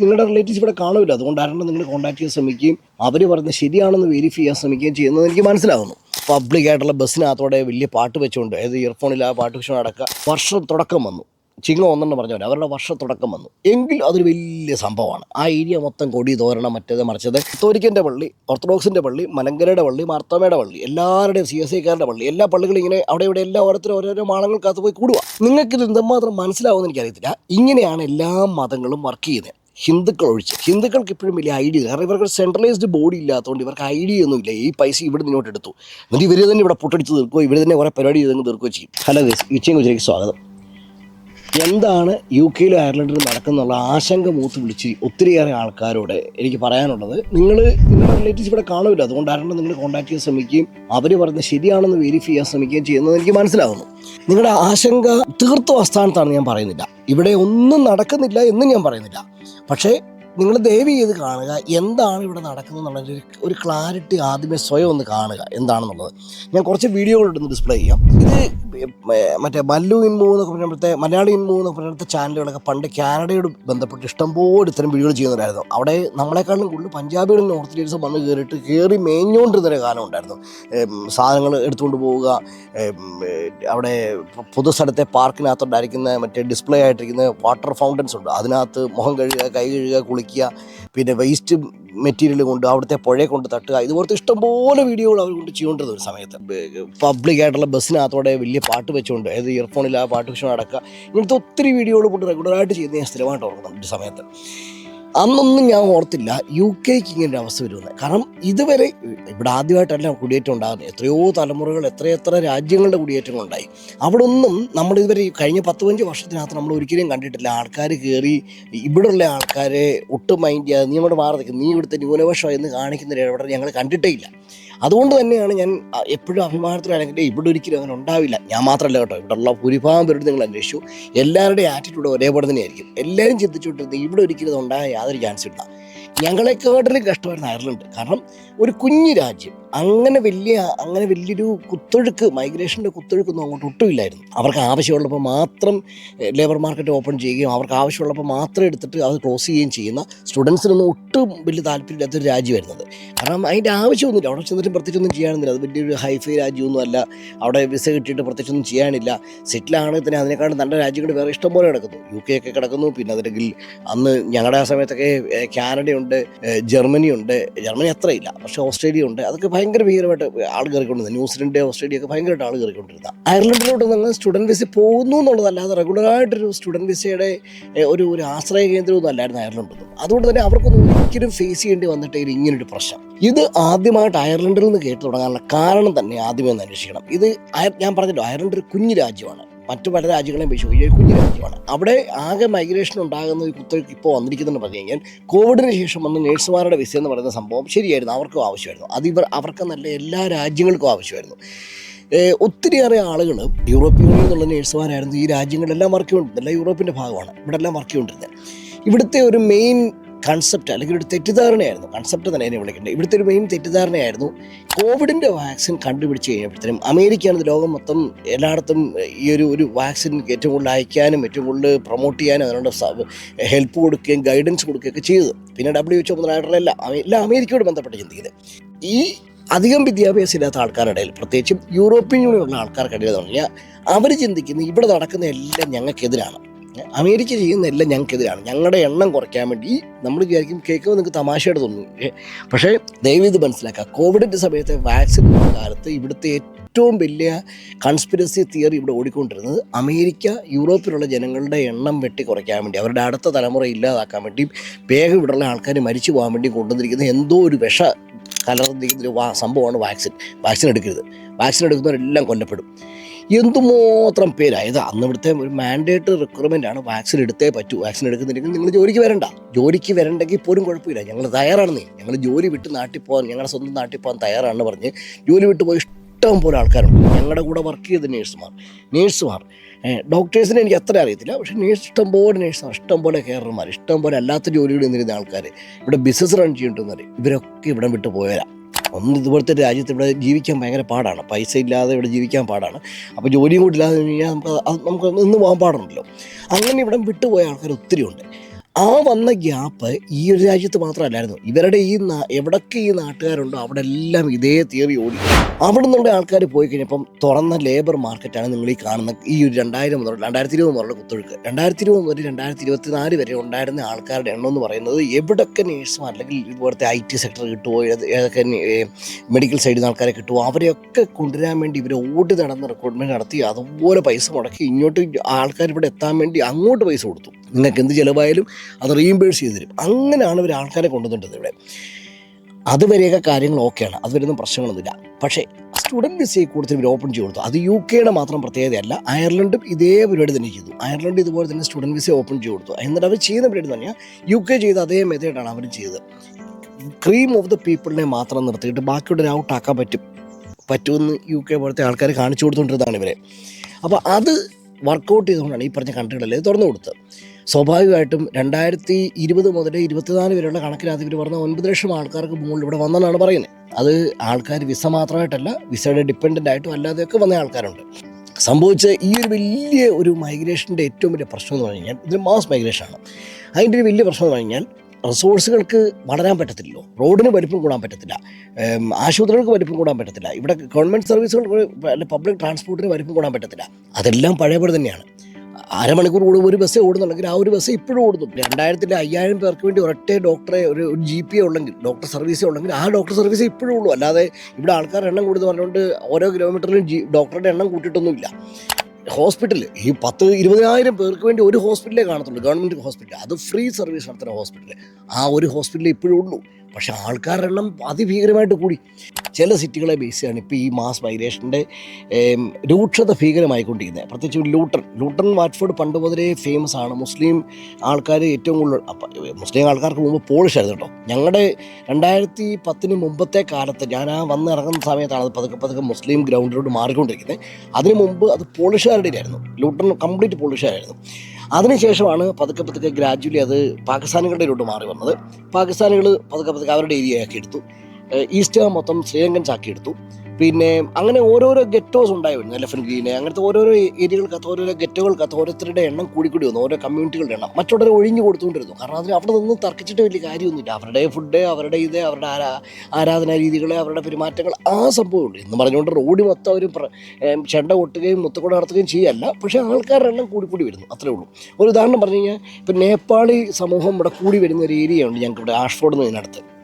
നിങ്ങളുടെ റിലേറ്റീവ്സ് ഇവിടെ കാണുമല്ലോ അതുകൊണ്ടാണ് നിങ്ങൾ കോൺടാക്ട് ചെയ്യാൻ ശ്രമിക്കുകയും അവർ പറഞ്ഞ് ശരിയാണെന്ന് വെരിഫൈ ചെയ്യാൻ ശ്രമിക്കുകയും ചെയ്യുന്നത് എനിക്ക് മനസ്സിലാകുന്നു പബ്ലിക് ആയിട്ടുള്ള ബസ്സിനകത്തോടെ വലിയ പാട്ട് വെച്ചുകൊണ്ട് അതായത് ഇയർഫോണിൽ ആ പാട്ട് വെച്ചുകൊണ്ട് അടക്കം വർഷം തുടക്കം വന്നു. ചിങ്ങ ഒന്നെണ്ണം പറഞ്ഞ പോലെ അവരുടെ വർഷ തുടക്കം വന്നു. എങ്കിലും അതൊരു വലിയ സംഭവമാണ്. ആ ഏരിയ മൊത്തം കൊടി തോരണം മറ്റേത് മറിച്ചത് തോരിക്കന്റെ പള്ളി ഓർത്തഡോക്സിന്റെ പള്ളി മലങ്കരയുടെ പള്ളി മാർത്തോമയുടെ പള്ളി എല്ലാവരുടെയും സി എസ് ഐക്കാരുടെ പള്ളി എല്ലാ പള്ളികളും ഇങ്ങനെ അവിടെ ഇവിടെ എല്ലാ ഓരോരുത്തരും ഓരോരോ മാളങ്ങൾക്കകത്ത് പോയി കൂടുക നിങ്ങൾക്കിത് എന്തുമാത്രം മനസ്സിലാവുമെന്ന് എനിക്കറിയത്തില്ല. ഇങ്ങനെയാണ് എല്ലാ മതങ്ങളും വർക്ക് ചെയ്യുന്നത്. ഹിന്ദുക്കൾ ഒഴിച്ച്. ഹിന്ദുക്കൾക്ക് ഇപ്പോഴും വലിയ ഐഡിയ കാരണം ഇവർക്ക് സെൻട്രലൈസ്ഡ് ബോഡി ഇല്ലാത്തതുകൊണ്ട് ഇവർക്ക് ഐഡിയ ഒന്നുമില്ല. ഈ പൈസ ഇവിടെ നിന്നോട്ട് എടുത്തു. എന്നിട്ട് ഇവർ തന്നെ ഇവിടെ പൊട്ടടിച്ച് തീർക്കുകയോ ഇവർ തന്നെ കുറേ പരിപാടി ചെയ്തങ്ങ് തീർക്കുകയോ ചെയ്യും. ഹലോ ഗൈസ് ഉച്ചയും കുച്ചയ്ക്ക് സ്വാഗതം. എന്താണ് യു കെയിലും അയർലൻഡിലും നടക്കുന്നുള്ള ആശങ്ക മൂത്ത് വിളിച്ച് ഒത്തിരിയേറെ ആൾക്കാരോട് എനിക്ക് പറയാനുള്ളത്. നിങ്ങൾ നിങ്ങളുടെ റിലേറ്റീവ്സ് ഇവിടെ കാണുമല്ലോ അതുകൊണ്ടാണ് നിങ്ങൾ കോൺടാക്ട് ചെയ്യാൻ ശ്രമിക്കുകയും അവർ പറഞ്ഞ് ശരിയാണെന്ന് വെരിഫൈ ചെയ്യാൻ ശ്രമിക്കുകയും ചെയ്യുന്നത് എനിക്ക് മനസ്സിലാകുന്നു നിങ്ങളുടെ ആശങ്ക തീർത്തും അസ്ഥാനത്താണ് ഞാൻ പറയുന്നില്ല. ഇവിടെ ഒന്നും നടക്കുന്നില്ല എന്ന് ഞാൻ പറയുന്നില്ല. പക്ഷേ നിങ്ങൾ ദയവ് ചെയ്ത് കാണുക എന്താണ് ഇവിടെ നടക്കുന്നത് എന്നുള്ളതിന്റെ ഒരു ക്ലാരിറ്റി ആദ്യമേ സ്വയം ഒന്ന് കാണുക എന്താണെന്നുള്ളത്. ഞാൻ കുറച്ച് വീഡിയോകളിട്ടൊന്ന് ഡിസ്പ്ലേ ചെയ്യാം. ഇത് മറ്റേ മല്ലു ഇൻമൂ എന്നൊക്കെ പറയുമ്പോഴത്തെ മലയാളി ഇൻമൂ എന്നൊക്കെ പറയുന്ന ചാനലുകളൊക്കെ പണ്ട് കാനഡയോട് ബന്ധപ്പെട്ട് ഇഷ്ടംപോലെ ഇത്തരം വീഡിയോകൾ ചെയ്യുന്നവരായിരുന്നു. അവിടെ നമ്മളെക്കാളും കൂടുതൽ പഞ്ചാബികളിൽ നോർത്ത് ഇന്ത്യൻസ് വന്ന് കയറിയിട്ട് കയറി മേഞ്ഞുകൊണ്ടിരുന്നൊരു കാലം ഉണ്ടായിരുന്നു. സാധനങ്ങൾ എടുത്തുകൊണ്ട് പോവുക അവിടെ പൊതുസ്ഥലത്തെ പാർക്കിനകത്തുണ്ടായിരിക്കുന്ന മറ്റേ ഡിസ്പ്ലേ ആയിട്ടിരിക്കുന്ന വാട്ടർ ഫൗണ്ടൻസ് ഉണ്ട്. അതിനകത്ത് മുഖം കഴുകുക കൈ കഴുകുക കുളിക്കുക പിന്നെ വേസ്റ്റ് മെറ്റീരിയൽ കൊണ്ട് അവിടുത്തെ പുഴയെ കൊണ്ട് തട്ടുക. ഇതുപോലത്തെ ഇഷ്ടംപോലെ വീഡിയോകൾ അവർ കൊണ്ട് ചെയ്യേണ്ടത് ഒരു സമയത്ത്. പബ്ലിക് ആയിട്ടുള്ള ബസ്സിനകത്തോടെ വലിയ പാട്ട് വെച്ചുകൊണ്ട് അതായത് ഇയർഫോണിൽ ആ പാട്ട് വെച്ചുകൊണ്ട് നടക്കുക. ഇങ്ങനത്തെ ഒത്തിരി വീഡിയോകൾ കൊണ്ട് റെഗുലറായിട്ട് ചെയ്യുന്ന ഞാൻ സ്ഥിരമായിട്ട് ഓർക്കുന്നുണ്ട് ഒരു സമയത്ത്. അന്നൊന്നും ഞാൻ ഓർത്തില്ല യു കെക്ക് ഇങ്ങനെ ഒരു അവസ്ഥ വരുമെന്ന് കാരണം ഇതുവരെ ഇവിടെ ആദ്യമായിട്ടല്ല കുടിയേറ്റം ഉണ്ടാകുന്നത്. എത്രയോ തലമുറകൾ എത്രയെത്ര രാജ്യങ്ങളുടെ കുടിയേറ്റങ്ങൾ ഉണ്ടായി. അവിടെ ഒന്നും നമ്മൾ ഇതുവരെ കഴിഞ്ഞ പത്ത് പതിനഞ്ച് വർഷത്തിനകത്ത് നമ്മൾ ഒരിക്കലും കണ്ടിട്ടില്ല. ആൾക്കാർ കയറി ഇവിടെയുള്ള ആൾക്കാരെ ഒട്ടും മൈൻഡ് ചെയ്യാതെ നീ നമ്മുടെ മാറി നീ ഇവിടുത്തെ ന്യൂനപക്ഷം എന്ന് കാണിക്കുന്ന ഇടപെടൽ ഞങ്ങൾ കണ്ടിട്ടേ ഇല്ല. അതുകൊണ്ട് തന്നെയാണ് ഞാൻ എപ്പോഴും അഭിമാനത്തിലാണെങ്കിൽ ഇവിടെ ഒരിക്കലും അങ്ങനെ ഉണ്ടാവില്ല. ഞാൻ മാത്രമല്ല കേട്ടോ. ഇവിടെയുള്ള ഭൂരിഭാഗം പേരോട് നിങ്ങൾ അന്വേഷിച്ചു. എല്ലാവരുടെയും ആറ്റിറ്റ്യൂഡ് ഒരേപോലെ തന്നെയായിരിക്കും. എല്ലാവരും ചിന്തിച്ചുകൊണ്ടിരുന്നത് ഇവിടെ ഒരിക്കലും ഉണ്ടാകാൻ യാതൊരു ചാൻസ് ഇല്ല. ഞങ്ങളെക്കാട്ടിലും കഷ്ടമായിരുന്നു അയർലൻഡ്. കാരണം ഒരു കുഞ്ഞു രാജ്യം. അങ്ങനെ വലിയ അങ്ങനെ വലിയൊരു കുത്തൊഴുക്ക് മൈഗ്രേഷന്റെ കുത്തൊഴുക്കൊന്നും അങ്ങോട്ട് ഒട്ടുമില്ലായിരുന്നു. അവർക്ക് ആവശ്യമുള്ളപ്പോൾ മാത്രം ലേബർ മാർക്കറ്റ് ഓപ്പൺ ചെയ്യുകയും അവർക്ക് ആവശ്യമുള്ളപ്പോൾ മാത്രം എടുത്തിട്ട് അത് ക്ലോസ് ചെയ്യുകയും ചെയ്യുന്ന സ്റ്റുഡൻസിനൊന്നും ഒട്ടും വലിയ താല്പര്യമില്ലാത്തൊരു രാജ്യമായിരുന്നത് കാരണം അതിന്റെ ആവശ്യമൊന്നുമില്ല. അവിടെ ചെന്നിട്ട് പ്രത്യേകിച്ചൊന്നും ചെയ്യാനൊന്നുമില്ല. അത് വലിയൊരു ഹൈഫൈ രാജ്യമൊന്നും അല്ല അവിടെ വിസ കിട്ടിയിട്ട് പ്രത്യേകിച്ചൊന്നും ചെയ്യാനില്ല. സെറ്റിലാണെങ്കിൽ തന്നെ അതിനേക്കാളും നല്ല രാജ്യങ്ങൾ വേറെ ഇഷ്ടംപോലെ കിടക്കുന്നു. യു കെ ഒക്കെ കിടക്കുന്നു. പിന്നെ അതിലെങ്കിൽ അന്ന് ഞങ്ങളുടെ ആ സമയത്തൊക്കെ ഏഹ്, കാനഡയുണ്ട് ജർമ്മനി ജർമ്മനിയുണ്ട് ജർമ്മനി അത്രയില്ല പക്ഷേ ഓസ്ട്രേലിയ ഉണ്ട്. അതൊക്കെ ഭയങ്കര ഭീകരമായിട്ട് ആൾ കയറിക്കൊണ്ടിരുന്നത്. ന്യൂസിലൻഡ് ഓസ്ട്രേലിയ ഒക്കെ ഭയങ്കരമായിട്ട് ആൾ കയറിക്കൊണ്ടിരുന്നത്. അയർലൻഡിലോട്ട് നിങ്ങൾ സ്റ്റുഡന്റ് വിസ പോകുന്നു എന്നുള്ളതല്ലാതെ റെഗുലറായിട്ടൊരു സ്റ്റുഡന്റ് വിസയുടെ ഒരു ഒരു ആശ്രയ കേന്ദ്രമൊന്നും അല്ലായിരുന്നു അയർലൻഡൊന്നും അതുകൊണ്ട് തന്നെ അവർക്കൊന്നും ഒരിക്കലും ഫേസ് ചെയ്യേണ്ടി വന്നിട്ട് ഒരു ഇങ്ങനൊരു പ്രശ്നം. ഇത് ആദ്യമായിട്ട് അയർലൻഡിൽ നിന്ന് കേട്ടു തുടങ്ങാനുള്ള കാരണം തന്നെ ആദ്യമേ ഒന്ന് അന്വേഷിക്കണം. ഇത് ഞാൻ പറഞ്ഞല്ലോ അയർലൻഡ് ഒരു കുഞ്ഞു രാജ്യമാണ്. മറ്റു പല രാജ്യങ്ങളെയും അപേക്ഷിച്ച് വലിയ കുഞ്ഞു രാജ്യമാണ്. അവിടെ ആകെ മൈഗ്രേഷൻ ഉണ്ടാകുന്ന ഒരു കുത്തൊഴുക്ക് ഇപ്പോൾ വന്നിരിക്കുന്നതെന്ന് പറഞ്ഞു കഴിഞ്ഞാൽ കോവിഡിന് ശേഷം വന്ന നേഴ്സുമാരുടെ വിസ എന്ന് പറയുന്ന സംഭവം ശരിയായിരുന്നു. അവർക്കും ആവശ്യമായിരുന്നു. അത് ഇവർ അവർക്ക് നല്ല എല്ലാ രാജ്യങ്ങൾക്കും ആവശ്യമായിരുന്നു. ഒത്തിരിയേറെ ആളുകൾ യൂറോപ്യൻ യൂണിയൻ എന്നുള്ള നേഴ്സുമാരായിരുന്നു ഈ രാജ്യങ്ങളിലെല്ലാം വർക്ക് ചെയ്തുകൊണ്ടിരുന്നത്. എല്ലാം യൂറോപ്പിന്റെ ഭാഗമാണ്. ഇവിടെ എല്ലാം വർക്ക് ചെയ്തുകൊണ്ടിരുന്നത്. ഇവിടുത്തെ ഒരു മെയിൻ കൺസെപ്റ്റ് അല്ലെങ്കിൽ ഒരു തെറ്റിദ്ധാരണയായിരുന്നു. കൺസെപ്റ്റ് തന്നെ എന്നെ വിളിക്കേണ്ടത് ഇവിടുത്തെ ഒരു മെയിൻ തെറ്റിദ്ധാരണയായിരുന്നു. കോവിഡിന്റെ വാക്സിൻ കണ്ടുപിടിച്ച് കഴിഞ്ഞപ്പോഴത്തേനും അമേരിക്കയാണ് ലോകം മൊത്തം എല്ലായിടത്തും ഈ ഒരു ഒരു വാക്സിൻ ഏറ്റവും കൂടുതൽ അയക്കാനും ഏറ്റവും കൂടുതൽ പ്രൊമോട്ട് ചെയ്യാനും അതിനുള്ള ഹെൽപ്പ് കൊടുക്കുകയും ഗൈഡൻസ് കൊടുക്കുകയൊക്കെ ചെയ്തത് പിന്നെ ഡബ്ല്യു എച്ച് മുതലായിട്ടുള്ള എല്ലാ അമേ- എല്ലാം അമേരിക്കയോട് ബന്ധപ്പെട്ട് ചിന്തിക്കുന്നത്. ഈ അധികം വിദ്യാഭ്യാസം ഇല്ലാത്ത ആൾക്കാരുടെ ഇടയിൽ പ്രത്യേകിച്ചും യൂറോപ്യൻ യൂണിയനുള്ള ആൾക്കാർക്കിടയിൽ പറഞ്ഞാൽ അവർ ചിന്തിക്കുന്നത് ഇവിടെ നടക്കുന്ന എല്ലാം ഞങ്ങൾക്കെതിരാണ്. അമേരിക്ക ചെയ്യുന്ന എല്ലാം ഞങ്ങൾക്കെതിരാണ്. ഞങ്ങളുടെ എണ്ണം കുറയ്ക്കാൻ വേണ്ടി നമ്മൾ വിചാരിക്കും കേൾക്കുമ്പോൾ നിങ്ങൾക്ക് തമാശയായിട്ട് തോന്നും. പക്ഷേ ദയവ് ഇത് മനസ്സിലാക്കുക കോവിഡിന്റെ സമയത്തെ വാക്സിൻ കാലത്ത് ഇവിടുത്തെ ഏറ്റവും വലിയ കൺസ്പിരസി തിയറി ഇവിടെ ഓടിക്കൊണ്ടിരുന്നത് അമേരിക്ക യൂറോപ്പിലുള്ള ജനങ്ങളുടെ എണ്ണം വെട്ടി കുറയ്ക്കാൻ വേണ്ടി അവരുടെ അടുത്ത തലമുറ ഇല്ലാതാക്കാൻ വേണ്ടി വേഗം ഇവിടെയുള്ള ആൾക്കാർ മരിച്ചു പോകാൻ വേണ്ടി കൊണ്ടുവന്നിരിക്കുന്ന എന്തോ ഒരു വിഷ കലർന്നിരിക്കുന്ന ഒരു സംഭവമാണ് വാക്സിൻ. വാക്സിൻ എടുക്കരുത്. വാക്സിൻ എടുക്കുന്നവരെല്ലാം കൊല്ലപ്പെടും. എന്തുമാത്രം പേരായത് അന്ന് ഇവിടുത്തെ ഒരു മാൻഡേറ്റ് റിക്വയർമെന്റ് ആണ് വാക്സിൻ എടുത്തേ പറ്റൂ. വാക്സിൻ എടുക്കുന്നില്ലെങ്കിൽ നിങ്ങൾ ജോലിക്ക് വരണ്ട. ജോലിക്ക് വരണ്ടെങ്കിൽ പോലും കുഴപ്പമില്ല. ഞങ്ങൾ തയ്യാറാണെന്നേ. ഞങ്ങൾ ജോലി വിട്ട് നാട്ടിൽ പോകാൻ ഞങ്ങളുടെ സ്വന്തം നാട്ടിൽ പോകാൻ തയ്യാറാണെന്ന് പറഞ്ഞ് ജോലി വിട്ട് പോയി ഇഷ്ടം പോലെ ആൾക്കാരുണ്ട്. ഞങ്ങളുടെ കൂടെ വർക്ക് ചെയ്ത നേഴ്സുമാർ നേഴ്സുമാർ ഡോക്ടേഴ്സിനെ എനിക്ക് അത്ര അറിയത്തില്ല. പക്ഷേ നേഴ്സ് ഇഷ്ടം പോലെ നേഴ്സുമാർ ഇഷ്ടം പോലെ കെയർമാർ ഇഷ്ടം പോലെ അല്ലാത്ത ജോലികൾ നിന്നിരുന്ന ആൾക്കാർ ഇവിടെ ബിസിനസ് റൺ ചെയ്തിട്ടുന്നവർ ഇവരൊക്കെ ഇവിടെ വിട്ട് പോയവരാ. ഒന്ന് ഇതുപോലത്തെ രാജ്യത്ത് ഇവിടെ ജീവിക്കാൻ ഭയങ്കര പാടാണ്. പൈസ ഇല്ലാതെ ഇവിടെ ജീവിക്കാൻ പാടാണ്. അപ്പോൾ ജോലിയും കൂടി ഇല്ലാതെ കഴിഞ്ഞാൽ നമുക്ക് അത് നമുക്ക് നിന്ന് പോകാൻ പാടുണ്ടല്ലോ. അങ്ങനെ ഇവിടെ വിട്ടുപോയ ആൾക്കാർ ഒത്തിരി ഉണ്ട് ആ വന്ന ഗ്യാപ്പ് ഈ ഒരു രാജ്യത്ത് മാത്രമല്ലായിരുന്നു. ഇവരുടെ ഈ എവിടൊക്കെ ഈ നാട്ടുകാരുണ്ടോ അവിടെ എല്ലാം ഇതേ തിയറി ഓടി. അവിടെ നിന്നുള്ള ആൾക്കാർ പോയി കഴിഞ്ഞപ്പം തുറന്ന ലേബർ മാർക്കറ്റാണ് നിങ്ങൾ ഈ കാണുന്ന ഈ ഒരു രണ്ടായിരം മുതൽ രണ്ടായിരത്തി ഇരുപത് മുതലുള്ള കുത്തൊഴുക്ക്. രണ്ടായിരത്തി ഇരുപത് മുതൽ രണ്ടായിരത്തി ഇരുപത്തി നാല് വരെ ഉണ്ടായിരുന്ന ആൾക്കാരുടെ എണ്ണം എന്ന് പറയുന്നത് എവിടൊക്കെ നേഴ്സുമാർ അല്ലെങ്കിൽ ഇതുപോലത്തെ ഐ ടി സെക്ടർ കിട്ടുമോ ഏത് ഏതൊക്കെ മെഡിക്കൽ സൈഡിൽ നിന്ന് ആൾക്കാരെ കിട്ടുമോ അവരെയൊക്കെ കൊണ്ടുവരാൻ വേണ്ടി ഇവർ ഓടി നടന്ന് റിക്രൂട്ട്മെന്റ് നടത്തി അതുപോലെ പൈസ മുടക്കി ഇങ്ങോട്ട് ആൾക്കാർ ഇവിടെ എത്താൻ വേണ്ടി അങ്ങോട്ട് പൈസ കൊടുത്തു. നിങ്ങൾക്ക് എന്ത് ചിലവായാലും അത് റീഇംബേഴ്സ് ചെയ്ത് തരും. അങ്ങനെയാണ് ഇവർ ആൾക്കാരെ കൊണ്ടുവന്നിട്ടത് ഇവിടെ. അതുവരെയൊക്കെ കാര്യങ്ങൾ ഓക്കെയാണ് അതുവരെയൊന്നും പ്രശ്നങ്ങളൊന്നുമില്ല. പക്ഷേ സ്റ്റുഡന്റ് വിസയെ കൂടുതൽ ഇവർ ഓപ്പൺ ചെയ്ത് കൊടുത്തു. അത് യു കെയുടെ മാത്രം പ്രത്യേകതയല്ല അയർലൻഡും ഇതേ പരിപാടി തന്നെ ചെയ്തു. അയർലൻഡ് ഇതുപോലെ തന്നെ സ്റ്റുഡന്റ് വിസ ഓപ്പൺ ചെയ്ത് കൊടുത്തു. എന്നിട്ട് അവർ ചെയ്യുന്ന പരിപാടി തന്നെ യു കെ ചെയ്ത അതേ മെത്തേഡാണ് അവർ ചെയ്തത്. ക്രീം ഓഫ് ദ പീപ്പിളിനെ മാത്രം നിർത്തിയിട്ട് ബാക്കിയുടെ ഔട്ട് ആക്കാൻ പറ്റും. പറ്റുമെന്ന് യു കെ പോലത്തെ ആൾക്കാർ കാണിച്ചു കൊടുത്തുകൊണ്ടിരുന്നതാണ് ഇവരെ. അപ്പോൾ അത് വർക്കൗട്ട് ചെയ്തുകൊണ്ടാണ് ഈ പറഞ്ഞ കൺട്രികളിൽ തുറന്നു കൊടുത്തത്. സ്വാഭാവികമായിട്ടും രണ്ടായിരത്തി ഇരുപത് മുതൽ ഇരുപത്തിനാല് വരെയുള്ള കണക്കിനകത്ത് ഇവർ പറഞ്ഞ ഒൻപത് ലക്ഷം ആൾക്കാർക്ക് മുകളിൽ ഇവിടെ വന്നെന്നാണ് പറയുന്നത്. അത് ആൾക്കാർ വിസ മാത്രമായിട്ടല്ല വിസയുടെ ഡിപ്പെൻഡന്റ് ആയിട്ടും അല്ലാതെയൊക്കെ വന്ന ആൾക്കാരുണ്ട്. സംഭവിച്ച ഈ ഒരു വലിയ ഒരു മൈഗ്രേഷന്റെ ഏറ്റവും വലിയ പ്രശ്നം എന്ന് പറഞ്ഞു കഴിഞ്ഞാൽ ഇത് മാസ് മൈഗ്രേഷനാണ് അതിന്റെ ഒരു വലിയ പ്രശ്നം എന്ന് പറഞ്ഞു കഴിഞ്ഞാൽ റിസോഴ്സുകൾക്ക് വളരാൻ പറ്റത്തില്ലല്ലോ. റോഡിന് വലിപ്പം കൂടാൻ പറ്റത്തില്ല. ആശുപത്രികൾക്ക് വലിപ്പം കൂടാൻ പറ്റത്തില്ല. ഇവിടെ ഗവൺമെന്റ് സർവീസുകൾ അല്ലെങ്കിൽ പബ്ലിക് ട്രാൻസ്പോർട്ടിന് വലിപ്പം കൂടാൻ പറ്റത്തില്ല. അതെല്ലാം പഴയപോലെ തന്നെയാണ്. അരമണിക്കൂർ കൂടും ഒരു ബസ്സേ ഓടുന്നുണ്ടെങ്കിൽ ആ ഒരു ബസ് ഇപ്പോഴും ഓടുന്നു. രണ്ടായിരത്തിന്റെ അയ്യായിരം പേർക്ക് വേണ്ടി ഒരൊറ്റ ഡോക്ടറെ ഒരു ഒരു ജി പി ഉണ്ടെങ്കിൽ ഡോക്ടർ സർവീസ് ഉണ്ടെങ്കിൽ ആ ഡോക്ടർ സർവീസ് ഇപ്പോഴും ഉള്ളൂ. അല്ലാതെ ഇവിടെ ആൾക്കാരുടെ എണ്ണം കൂടുതൽ പറഞ്ഞുകൊണ്ട് ഓരോ കിലോമീറ്ററിലും ജി ഡോക്ടറുടെ എണ്ണം കൂട്ടിയിട്ടൊന്നുമില്ല. ഹോസ്പിറ്റൽ ഈ പത്ത് ഇരുപതിനായിരം പേർക്ക് വേണ്ടി ഒരു ഹോസ്പിറ്റലേ കാണത്തുള്ളൂ. ഗവൺമെന്റ് ഹോസ്പിറ്റൽ അത് ഫ്രീ സർവീസ് നടത്തുന്ന ഹോസ്പിറ്റൽ ആ ഒരു ഹോസ്പിറ്റലേ ഇപ്പോഴും ഉള്ളൂ. പക്ഷേ ആൾക്കാരുടെ എണ്ണം അതിഭീകരമായിട്ട് കൂടി. ചില സിറ്റികളെ ബേസ് ചെയ്യാണ് ഇപ്പോൾ ഈ മാസ് മൈഗ്രേഷന്റെ രൂക്ഷത ഭീകരമായിക്കൊണ്ടിരിക്കുന്നത്. പ്രത്യേകിച്ച് ലൂട്ടൺ ലൂട്ടൺ വാറ്റ്ഫോർഡ് പണ്ട് മുതലേ ഫേമസ് ആണ്. മുസ്ലിം ആൾക്കാർ ഏറ്റവും കൂടുതൽ മുസ്ലിം ആൾക്കാർക്ക് മുമ്പ് പോളിഷ് ആയിരുന്നു കേട്ടോ. ഞങ്ങളുടെ രണ്ടായിരത്തി പത്തിന് മുമ്പത്തെ കാലത്ത് ഞാൻ ആ വന്ന് ഇറങ്ങുന്ന സമയത്താണ് അത് പതുക്കെ പതുക്കെ മുസ്ലിം ഗ്രൗണ്ടിലോട്ട് മാറിക്കൊണ്ടിരിക്കുന്നത്. അതിന് മുമ്പ് അത് പോളിഷുകാരുടെ ആയിരുന്നു ലൂട്ടൺ കംപ്ലീറ്റ് പോളിഷുകാരായിരുന്നു അതിനുശേഷമാണ് പതുക്കെ പതുക്കെ ഗ്രാജുവലി അത് പാകിസ്ഥാനികളുടെ മാറി വന്നത്. പാകിസ്ഥാനികൾ പതുക്കെ പതുക്കെ അവരുടെ ഏരിയ ആക്കി എടുത്തു ഈസ്റ്റ് മൊത്തം ശ്രീലങ്കൻസ് ആക്കി എടുത്തു പിന്നെ അങ്ങനെ ഓരോരോ ഗെറ്റോസ് ഉണ്ടായി വരുന്നു. എലഫൻ ഗ്രീന് അങ്ങനത്തെ ഓരോരോ ഏരിയകൾക്കകത്ത് ഓരോരോ ഗെറ്റോകൾക്കകത്ത് ഓരോരുത്തരുടെ എണ്ണം കൂടിക്കൂടി വന്നു ഓരോ കമ്മ്യൂണിറ്റികളുടെ എണ്ണം. മറ്റുള്ളവരെ ഒഴിഞ്ഞു കൊടുത്തുകൊണ്ടിരുന്നു. കാരണം അതിന് അവിടെ നിന്ന് തർക്കിച്ചിട്ട് വലിയ കാര്യമൊന്നുമില്ല. അവരുടെ ഫുഡ് അവരുടെ ഇത് അവരുടെ ആരാ ആരാധനാ രീതികൾ അവരുടെ പെരുമാറ്റങ്ങൾ ആ സംഭവമുണ്ട്. എന്ന് പറഞ്ഞുകൊണ്ട് റോഡ് മൊത്തം അവർ ചെണ്ട കൊട്ടുകയും മുത്തക്കൂടെ നടത്തുകയും ചെയ്യല്ല. പക്ഷേ ആൾക്കാരുടെ എണ്ണം കൂടിക്കൂടി വരുന്നു. അത്രേ ഉള്ളൂ. ഒരു ഉദാഹരണം പറഞ്ഞു കഴിഞ്ഞാൽ ഇപ്പം നേപ്പാളി സമൂഹം ഇവിടെ കൂടി വരുന്ന ഒരു ഏരിയയുണ്ട് ഞങ്ങൾക്ക് ഇവിടെ ആഷ്ഫോർഡ് എന്നതിനടുത്ത്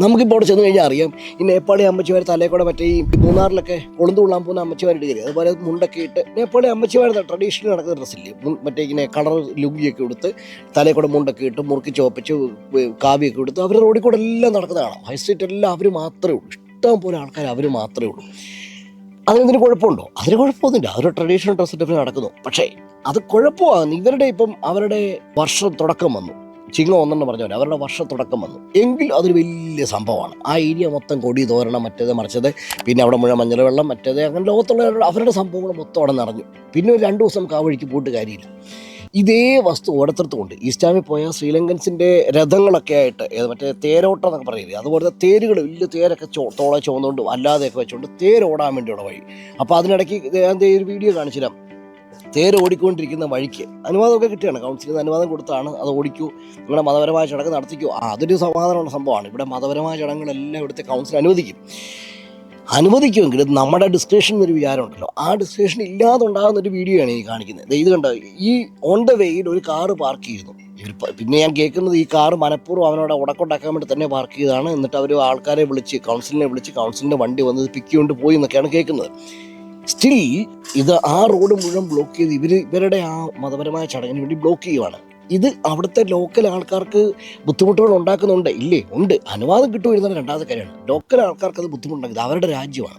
നമുക്കിപ്പോൾ അവിടെ ചെന്ന് കഴിഞ്ഞാൽ അറിയാം. ഈ നേപ്പാളി അമ്മച്ചിമാർ തലേക്കൂടെ മറ്റേ ഈ മൂന്നാറിലൊക്കെ കൊളുന്ത് കൊള്ളാൻ പോകുന്ന അമ്മച്ചിമാരുടെ കയറി. അതുപോലെ മുണ്ടൊക്കെ ഇട്ട് നേപ്പാളി അമ്മച്ചിമാരുടെ ട്രഡീഷണൽ നടക്കുന്ന ഡ്രസ്സില്ലേ മറ്റേ ഇങ്ങനെ കളർ ലുങ്കിയൊക്കെ എടുത്ത് തലേക്കൂടെ മുണ്ടൊക്കെ ഇട്ട് മുറുക്കി ചോപ്പിച്ച് കാവ്യൊക്കെ എടുത്ത് അവർ റോഡിൽ കൂടെ എല്ലാം നടക്കുന്ന കാണാം. ഹൈ എല്ലാം അവർ മാത്രമേ ഉള്ളൂ. ഇഷ്ടം പോലെ ആൾക്കാർ അവർ മാത്രമേ ഉള്ളൂ. അതിനെന്തിന് കുഴപ്പമുണ്ടോ? അതിന് കുഴപ്പമൊന്നുമില്ല. അവർ ട്രഡീഷണൽ ഡ്രസ്സിട്ട് നടക്കുന്നു. പക്ഷേ അത് കുഴപ്പമാണ് ഇവരുടെ ഇപ്പം അവരുടെ വർഷം തുടക്കം വന്നു. ചിങ്ങം ഒന്നെന്ന് പോലെ അവരുടെ വർഷ തുടക്കം വന്നു. എങ്കിൽ അതൊരു വലിയ സംഭവമാണ്. ആ ഏരിയ മൊത്തം കൊടി തോരണം മറ്റേത് മറിച്ചത് പിന്നെ അവിടെ മുഴുവൻ മഞ്ഞൾ വെള്ളം മറ്റേത് അങ്ങനെ ലോകത്തുള്ള അവരുടെ സംഭവങ്ങൾ മൊത്തം അവിടെ നിറഞ്ഞു. പിന്നെ ഒരു രണ്ട് ദിവസം കാവഴിക്ക് പോയിട്ട് കാര്യമില്ല. ഇതേ വസ്തു ഉണ്ട്. ഈസ്റ്റാമിൽ പോയ ശ്രീലങ്കൻസിന്റെ രഥങ്ങളൊക്കെ ആയിട്ട് ഏത് മറ്റേ തേരോട്ടം എന്നൊക്കെ പറയുന്നത് അതുപോലത്തെ തേരുകൾ വലിയ തേരൊക്കെ ചോ തോളെ ചുവന്നുകൊണ്ട് അല്ലാതെയൊക്കെ വെച്ചുകൊണ്ട് തേരോടാൻ വേണ്ടിയുള്ള വഴി. അപ്പോൾ അതിനിടയ്ക്ക് ഞാൻ ഒരു വീഡിയോ കാണിച്ചു തരാം ഓടിക്കൊണ്ടിരിക്കുന്ന വഴിക്ക് അനുവാദമൊക്കെ കിട്ടിയാണ്. കൗൺസിലിൽ നിന്ന് അനുവാദം കൊടുത്താണ്. അത് ഓടിക്കൂ. നിങ്ങളുടെ മതപരമായ ചടങ്ങ് നടത്തിക്കൂ. അതൊരു സമാധാനമുള്ള സംഭവമാണ്. ഇവിടെ മതപരമായ ചടങ്ങുകളെല്ലാം ഇവിടുത്തെ കൗൺസിൽ അനുവദിക്കും. അനുവദിക്കുമെങ്കിലും നമ്മുടെ ഡിസ്ക്രിപ്ഷൻ എന്നൊരു വിചാരമുണ്ടല്ലോ ആ ഡിസ്ക്രിപ്ഷൻ ഇല്ലാതെ ഉണ്ടാകുന്ന ഒരു വീഡിയോ ആണ് ഈ കാണിക്കുന്നത്. ഇത് കണ്ടോ? ഈ ഓൺ ദ വേയിൽ ഒരു കാറ് പാർക്ക് ചെയ്യുന്നു പിന്നെ ഞാൻ കേൾക്കുന്നത് ഈ കാറ് മനഃപൂർവം അവനോട് ഉടക്കൊണ്ടാക്കാൻ വേണ്ടി തന്നെ പാർക്ക് ചെയ്തതാണ്. എന്നിട്ട് അവർ ആൾക്കാരെ വിളിച്ച് കൗൺസിലിനെ വിളിച്ച് കൗൺസിലിന്റെ വണ്ടി വന്നത് പിക്ക് കൊണ്ട് പോയി എന്നൊക്കെയാണ് കേൾക്കുന്നത്. സ്റ്റിൽ ഇത് ആ റോഡ് മുഴുവൻ ബ്ലോക്ക് ചെയ്ത് ഇവർ ഇവരുടെ ആ മതപരമായ ചടങ്ങിന് വേണ്ടി ബ്ലോക്ക് ചെയ്യുവാണ്. ഇത് അവിടുത്തെ ലോക്കൽ ആൾക്കാർക്ക് ബുദ്ധിമുട്ടുകൾ ഉണ്ടാക്കുന്നുണ്ട്. ഇല്ലേ? ഉണ്ട്. അനുവാദം കിട്ടുമായിരുന്ന രണ്ടാമത്തെ കാര്യമാണ്. ലോക്കൽ ആൾക്കാർക്ക് അത് ബുദ്ധിമുട്ടുണ്ടാക്കുന്നത് അവരുടെ രാജ്യമാണ്.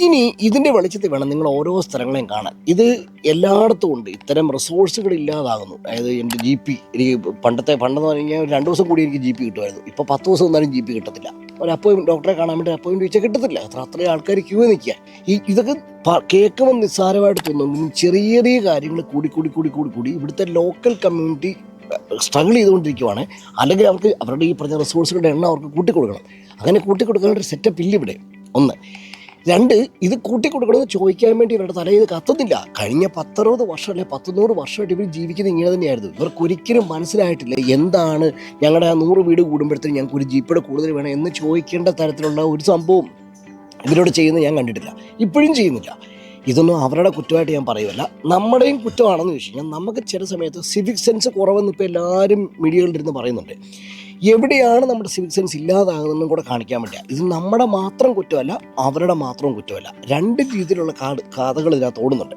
ഇനി ഇതിന്റെ വെളിച്ചത്തിൽ വേണം നിങ്ങൾ ഓരോ സ്ഥലങ്ങളെയും കാണാൻ. ഇത് എല്ലായിടത്തും ഉണ്ട്. ഇത്തരം റിസോഴ്സുകൾ ഇല്ലാതാകുന്നു. അതായത് എന്റെ ജി പി എനിക്ക് പണ്ടത്തെ പണ്ടെന്ന് പറഞ്ഞു കഴിഞ്ഞാൽ രണ്ട് ദിവസം കൂടി എനിക്ക് ജി പി കിട്ടുമായിരുന്നു. ഇപ്പോൾ പത്ത് ദിവസം ഒന്നാലും ജി പി കിട്ടത്തില്ല. ഒരു അപ്പോയിൻമെന്റ് ഡോക്ടറെ കാണാൻ വേണ്ടി അപ്പോയിൻമെന്റ് വെച്ചാൽ കിട്ടത്തില്ല. അത്ര അത്രയും ആൾക്കാർ ക്യൂ നിൽക്കുക. ഈ ഇതൊക്കെ കേൾക്കുമ്പോൾ നിസ്സാരമായിട്ട് തോന്നുന്നു. ചെറിയ ചെറിയ കാര്യങ്ങൾ കൂടി കൂടി കൂടി കൂടി കൂടി ഇവിടുത്തെ ലോക്കൽ കമ്മ്യൂണിറ്റി സ്ട്രഗിൾ ചെയ്തുകൊണ്ടിരിക്കുവാണ്. അല്ലെങ്കിൽ അവർക്ക് അവരുടെ ഈ പറഞ്ഞ റിസോഴ്സുകളുടെ എണ്ണം അവർക്ക് കൂട്ടിക്കൊടുക്കണം. അങ്ങനെ കൂട്ടിക്കൊടുക്കാനുള്ളൊരു സെറ്റപ്പ് ഇല്ല ഇവിടെ. ഒന്ന് രണ്ട് ഇത് കൂട്ടിക്കൊടുക്കണമെന്ന് ചോദിക്കാൻ വേണ്ടി ഇവരുടെ തലയിൽ കത്തുന്നില്ല. കഴിഞ്ഞ പത്തറുപത് വർഷം അല്ലെ പത്തുനൂറ് വർഷമായിട്ട് ഇവർ ജീവിക്കുന്നത് ഇങ്ങനെ തന്നെയായിരുന്നു. ഇവർക്ക് ഒരിക്കലും മനസ്സിലായിട്ടില്ല എന്താണ് ഞങ്ങളുടെ ആ നൂറ് വീട് കൂടുമ്പോഴത്തേക്കും ഞങ്ങൾക്ക് ഒരു ജീപ്പിടെ കൂടുതൽ വേണം എന്ന് ചോദിക്കേണ്ട തരത്തിലുള്ള ഒരു സംഭവം ഇവരോട് ചെയ്യുന്നത് ഞാൻ കണ്ടിട്ടില്ല. ഇപ്പോഴും ചെയ്യുന്നില്ല. ഇതൊന്നും അവരുടെ കുറ്റമായിട്ട് ഞാൻ പറയുമല്ല നമ്മുടെയും കുറ്റമാണെന്ന് ചോദിച്ചു കഴിഞ്ഞാൽ നമുക്ക് ചില സമയത്ത് സിവിക് സെൻസ് കുറവെന്ന് ഇപ്പോൾ എല്ലാവരും മീഡിയകളിലിരുന്ന് പറയുന്നുണ്ട്. എവിടെയാണ് നമ്മുടെ സിവിൽ സെൻസ് ഇല്ലാതാകുന്നതെന്നും കൂടെ കാണിക്കാൻ വേണ്ടിയ ഇത് നമ്മുടെ മാത്രം കുറ്റമല്ല അവരുടെ മാത്രം കുറ്റമല്ല. രണ്ട് രീതിയിലുള്ള കഥകൾ ഇതിനകത്ത് ഓടുന്നുണ്ട്.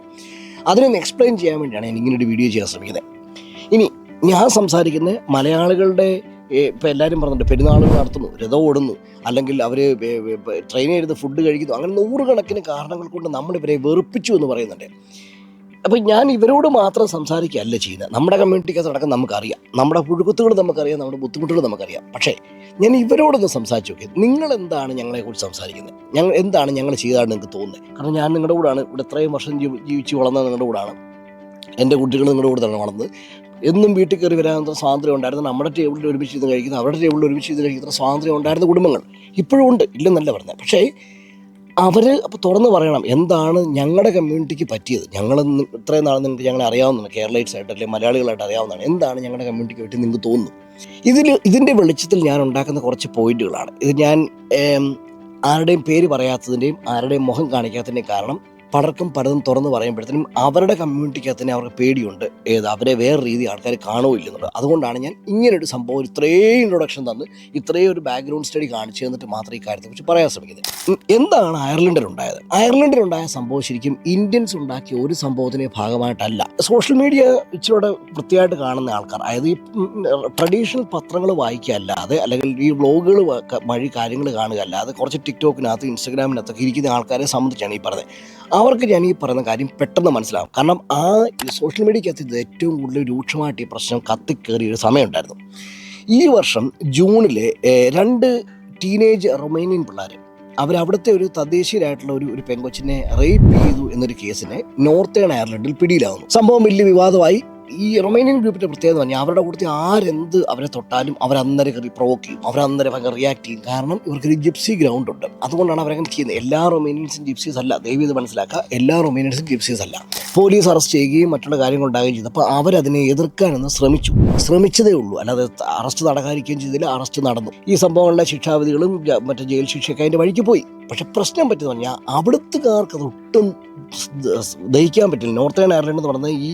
അതിനൊന്ന് എക്സ്പ്ലെയിൻ ചെയ്യാൻ വേണ്ടിയാണ് ഞാൻ ഇങ്ങനൊരു വീഡിയോ ചെയ്യാൻ ശ്രമിക്കുന്നത്. ഇനി ഞാൻ സംസാരിക്കുന്നത് മലയാളികളുടെ ഇപ്പോൾ എല്ലാവരും പറഞ്ഞിട്ടുണ്ട് പെരുന്നാളുകൾ നടത്തുന്നു രഥം ഓടുന്നു അല്ലെങ്കിൽ അവർ ട്രെയിനിൽ ഇരുന്ന് ഫുഡ് കഴിക്കുന്നു അങ്ങനെ നൂറുകണക്കിന് കാരണങ്ങൾ കൊണ്ട് നമ്മളിവരെ വെറുപ്പിച്ചു എന്ന് പറയുന്നുണ്ട്. അപ്പം ഞാൻ ഇവരോട് മാത്രം സംസാരിക്കുകയല്ല ചെയ്യുന്നത് നമ്മുടെ കമ്മ്യൂണിറ്റിക്കകത്ത് അടക്കം നമുക്കറിയാം. നമ്മുടെ പുഴുക്കുത്തുകൾ നമുക്കറിയാം. നമ്മുടെ ബുദ്ധിമുട്ടുകൾ നമുക്കറിയാം. പക്ഷേ ഞാൻ ഇവരോടൊന്ന് സംസാരിച്ചു നോക്കി നിങ്ങൾ എന്താണ് ഞങ്ങളെക്കുറിച്ച് സംസാരിക്കുന്നത് ഞങ്ങൾ എന്താണ് ഞങ്ങൾ ചെയ്താണ് നിങ്ങൾക്ക് തോന്നുന്നത് കാരണം ഞാൻ നിങ്ങളുടെ കൂടാണ്. ഇവിടെ ഇത്രയും വർഷം ജീവി- ജീവിച്ച് വളർന്നത് നിങ്ങളുടെ കൂടാണ്. എന്റെ കുട്ടികൾ നിങ്ങളുടെ കൂടെ തന്നെ വളർന്നത്. എന്നും വീട്ടിൽ കയറി വരാൻ സ്വാതന്ത്ര്യം ഉണ്ടായിരുന്നു. നമ്മുടെ ടേബിളിൽ ഒരുമിച്ച് ഇരുന്ന് കഴിക്കുന്ന അവരുടെ ടേബിളിൽ ഒരുമിച്ച് ഇരുന്ന് കഴിക്കുന്ന സ്വാതന്ത്ര്യം ഉണ്ടായിരുന്ന കുടുംബങ്ങൾ ഇപ്പോഴും ഉണ്ട്. ഇല്ലെന്നല്ല പറഞ്ഞത് പക്ഷേ അവർ തുറന്ന് പറയണം എന്താണ് ഞങ്ങളുടെ കമ്മ്യൂണിറ്റിക്ക് പറ്റിയത്? ഞങ്ങൾ ഇത്രയും നാൾ നിങ്ങൾക്ക് ഞങ്ങളെ അറിയാവുന്നതാണ് കേരളൈറ്റ്സ് ആയിട്ട് അല്ലെങ്കിൽ മലയാളികളായിട്ട് അറിയാവുന്നതാണ്. എന്താണ് ഞങ്ങളുടെ കമ്മ്യൂണിറ്റിക്ക് പറ്റി നിങ്ങൾക്ക് തോന്നുന്നു? ഇതിൽ ഇതിന്റെ വെളിച്ചത്തിൽ ഞാൻ ഉണ്ടാക്കുന്ന കുറച്ച് പോയിന്റുകളാണ് ഇത് ഞാൻ ആരുടെയും പേര് പറയാത്തതിന്റെയും ആരുടെയും മുഖം കാണിക്കാത്തതിന്റെയും കാരണം പലർക്കും പലതും തുറന്ന് പറയുമ്പോഴത്തേനും അവരുടെ കമ്മ്യൂണിറ്റിക്കകത്ത് തന്നെ അവർക്ക് പേടിയുണ്ട്. ഏത് അവരെ വേറെ രീതി ആൾക്കാർ കാണുമില്ലെന്നുള്ളത് അതുകൊണ്ടാണ് ഞാൻ ഇങ്ങനൊരു സംഭവം ഇത്രയും ഇൻട്രൊഡക്ഷൻ തന്ന് ഇത്രയും ഒരു ബാക്ക്ഗ്രൗണ്ട് സ്റ്റഡി കാണിച്ചു തന്നിട്ട് മാത്രം ഈ കാര്യത്തെക്കുറിച്ച് പറയാൻ ശ്രമിക്കുന്നത്. എന്താണ് അയർലൻഡിൽ ഉണ്ടായ സംഭവം ശരിക്കും ഇന്ത്യൻസ് ഉണ്ടാക്കിയ ഒരു സംഭവത്തിന് ഭാഗമായിട്ടല്ല. സോഷ്യൽ മീഡിയ ഇച്ചിരൂടെ വൃത്തിയായിട്ട് കാണുന്ന ആൾക്കാർ അതായത് ഈ ട്രഡീഷണൽ പത്രങ്ങൾ വായിക്കുക അല്ലാതെ അല്ലെങ്കിൽ ഈ വ്ളോഗുകൾ വഴി കാര്യങ്ങൾ കാണുക അല്ലാതെ കുറച്ച് ടിക്ടോക്കിനകത്ത് ഇൻസ്റ്റഗ്രാമിനകത്തൊക്കെ ഇരിക്കുന്ന ആൾക്കാരെ സംബന്ധിച്ചാണ് ഈ പറഞ്ഞത് അവർക്ക് ഞാൻ ഈ പറയുന്ന കാര്യം പെട്ടെന്ന് മനസ്സിലാവും. കാരണം ആ സോഷ്യൽ മീഡിയക്കകത്ത് ഇത് ഏറ്റവും കൂടുതൽ രൂക്ഷമായിട്ട് ഈ പ്രശ്നം കത്തിക്കേറിയ ഒരു സമയമുണ്ടായിരുന്നു. ഈ വർഷം ജൂണിൽ രണ്ട് ടീനേജ് റൊമേനിയൻ പിള്ളേർ അവരവിടുത്തെ ഒരു തദ്ദേശീയരായിട്ടുള്ള ഒരു ഒരു പെങ്കൊച്ചിനെ റേപ്പ് ചെയ്തു എന്നൊരു കേസിനെ നോർത്തേൺ അയർലൻഡിൽ പിടിയിലാവുന്നു. സംഭവം വലിയ വിവാദമായി. ഈ റൊമേനിയൻ ഗ്രൂപ്പിന്റെ പ്രത്യേകത പറഞ്ഞാൽ അവരുടെ കൂട്ടത്തിൽ ആരെന്ത് അവരെ തൊട്ടാലും അവരന്നേരം കയറി പ്രൊവോക്ക് ചെയ്യും. അവരന്നേരം ഭയങ്കര റിയാക്ട് ചെയ്യും. കാരണം ഇവർക്കൊരു ജിപ്സി ഗ്രൗണ്ട് ഉണ്ട്. അതുകൊണ്ടാണ് അവരങ്ങനെ ചെയ്യുന്നത്. എല്ലാ റൊമേനിയൻസും ജിപ്സീസ് അല്ല. ദൈവം ഇത് മനസ്സിലാക്കുക. എല്ലാ റൊമേനിയൻസും ജിപ്സീസ് അല്ല. പോലീസ് അറസ്റ്റ് ചെയ്യുകയും മറ്റുള്ള കാര്യങ്ങൾ ഉണ്ടാകുകയും ചെയ്തു. അപ്പോൾ അവരതിനെ എതിർക്കാനെന്ന് ശ്രമിച്ചു. ശ്രമിച്ചതേ ഉള്ളൂ. അല്ലാതെ അറസ്റ്റ് നടക്കാതിരിക്കുകയും ചെയ്തില്ല. അറസ്റ്റ് നടന്നു. ഈ സംഭവങ്ങളുടെ ശിക്ഷാവിധികളും മറ്റേ ജയിൽ ശിക്ഷയൊക്കെ അതിന്റെ വഴിക്ക് പോയി. പക്ഷെ പ്രശ്നം പറ്റുന്ന പറഞ്ഞാൽ അവിടുത്തുകാർക്ക് അത് ഒട്ടും ദഹിക്കാൻ പറ്റില്ല. നോർത്തേൺ അയർലൻഡ് എന്ന് പറഞ്ഞാൽ ഈ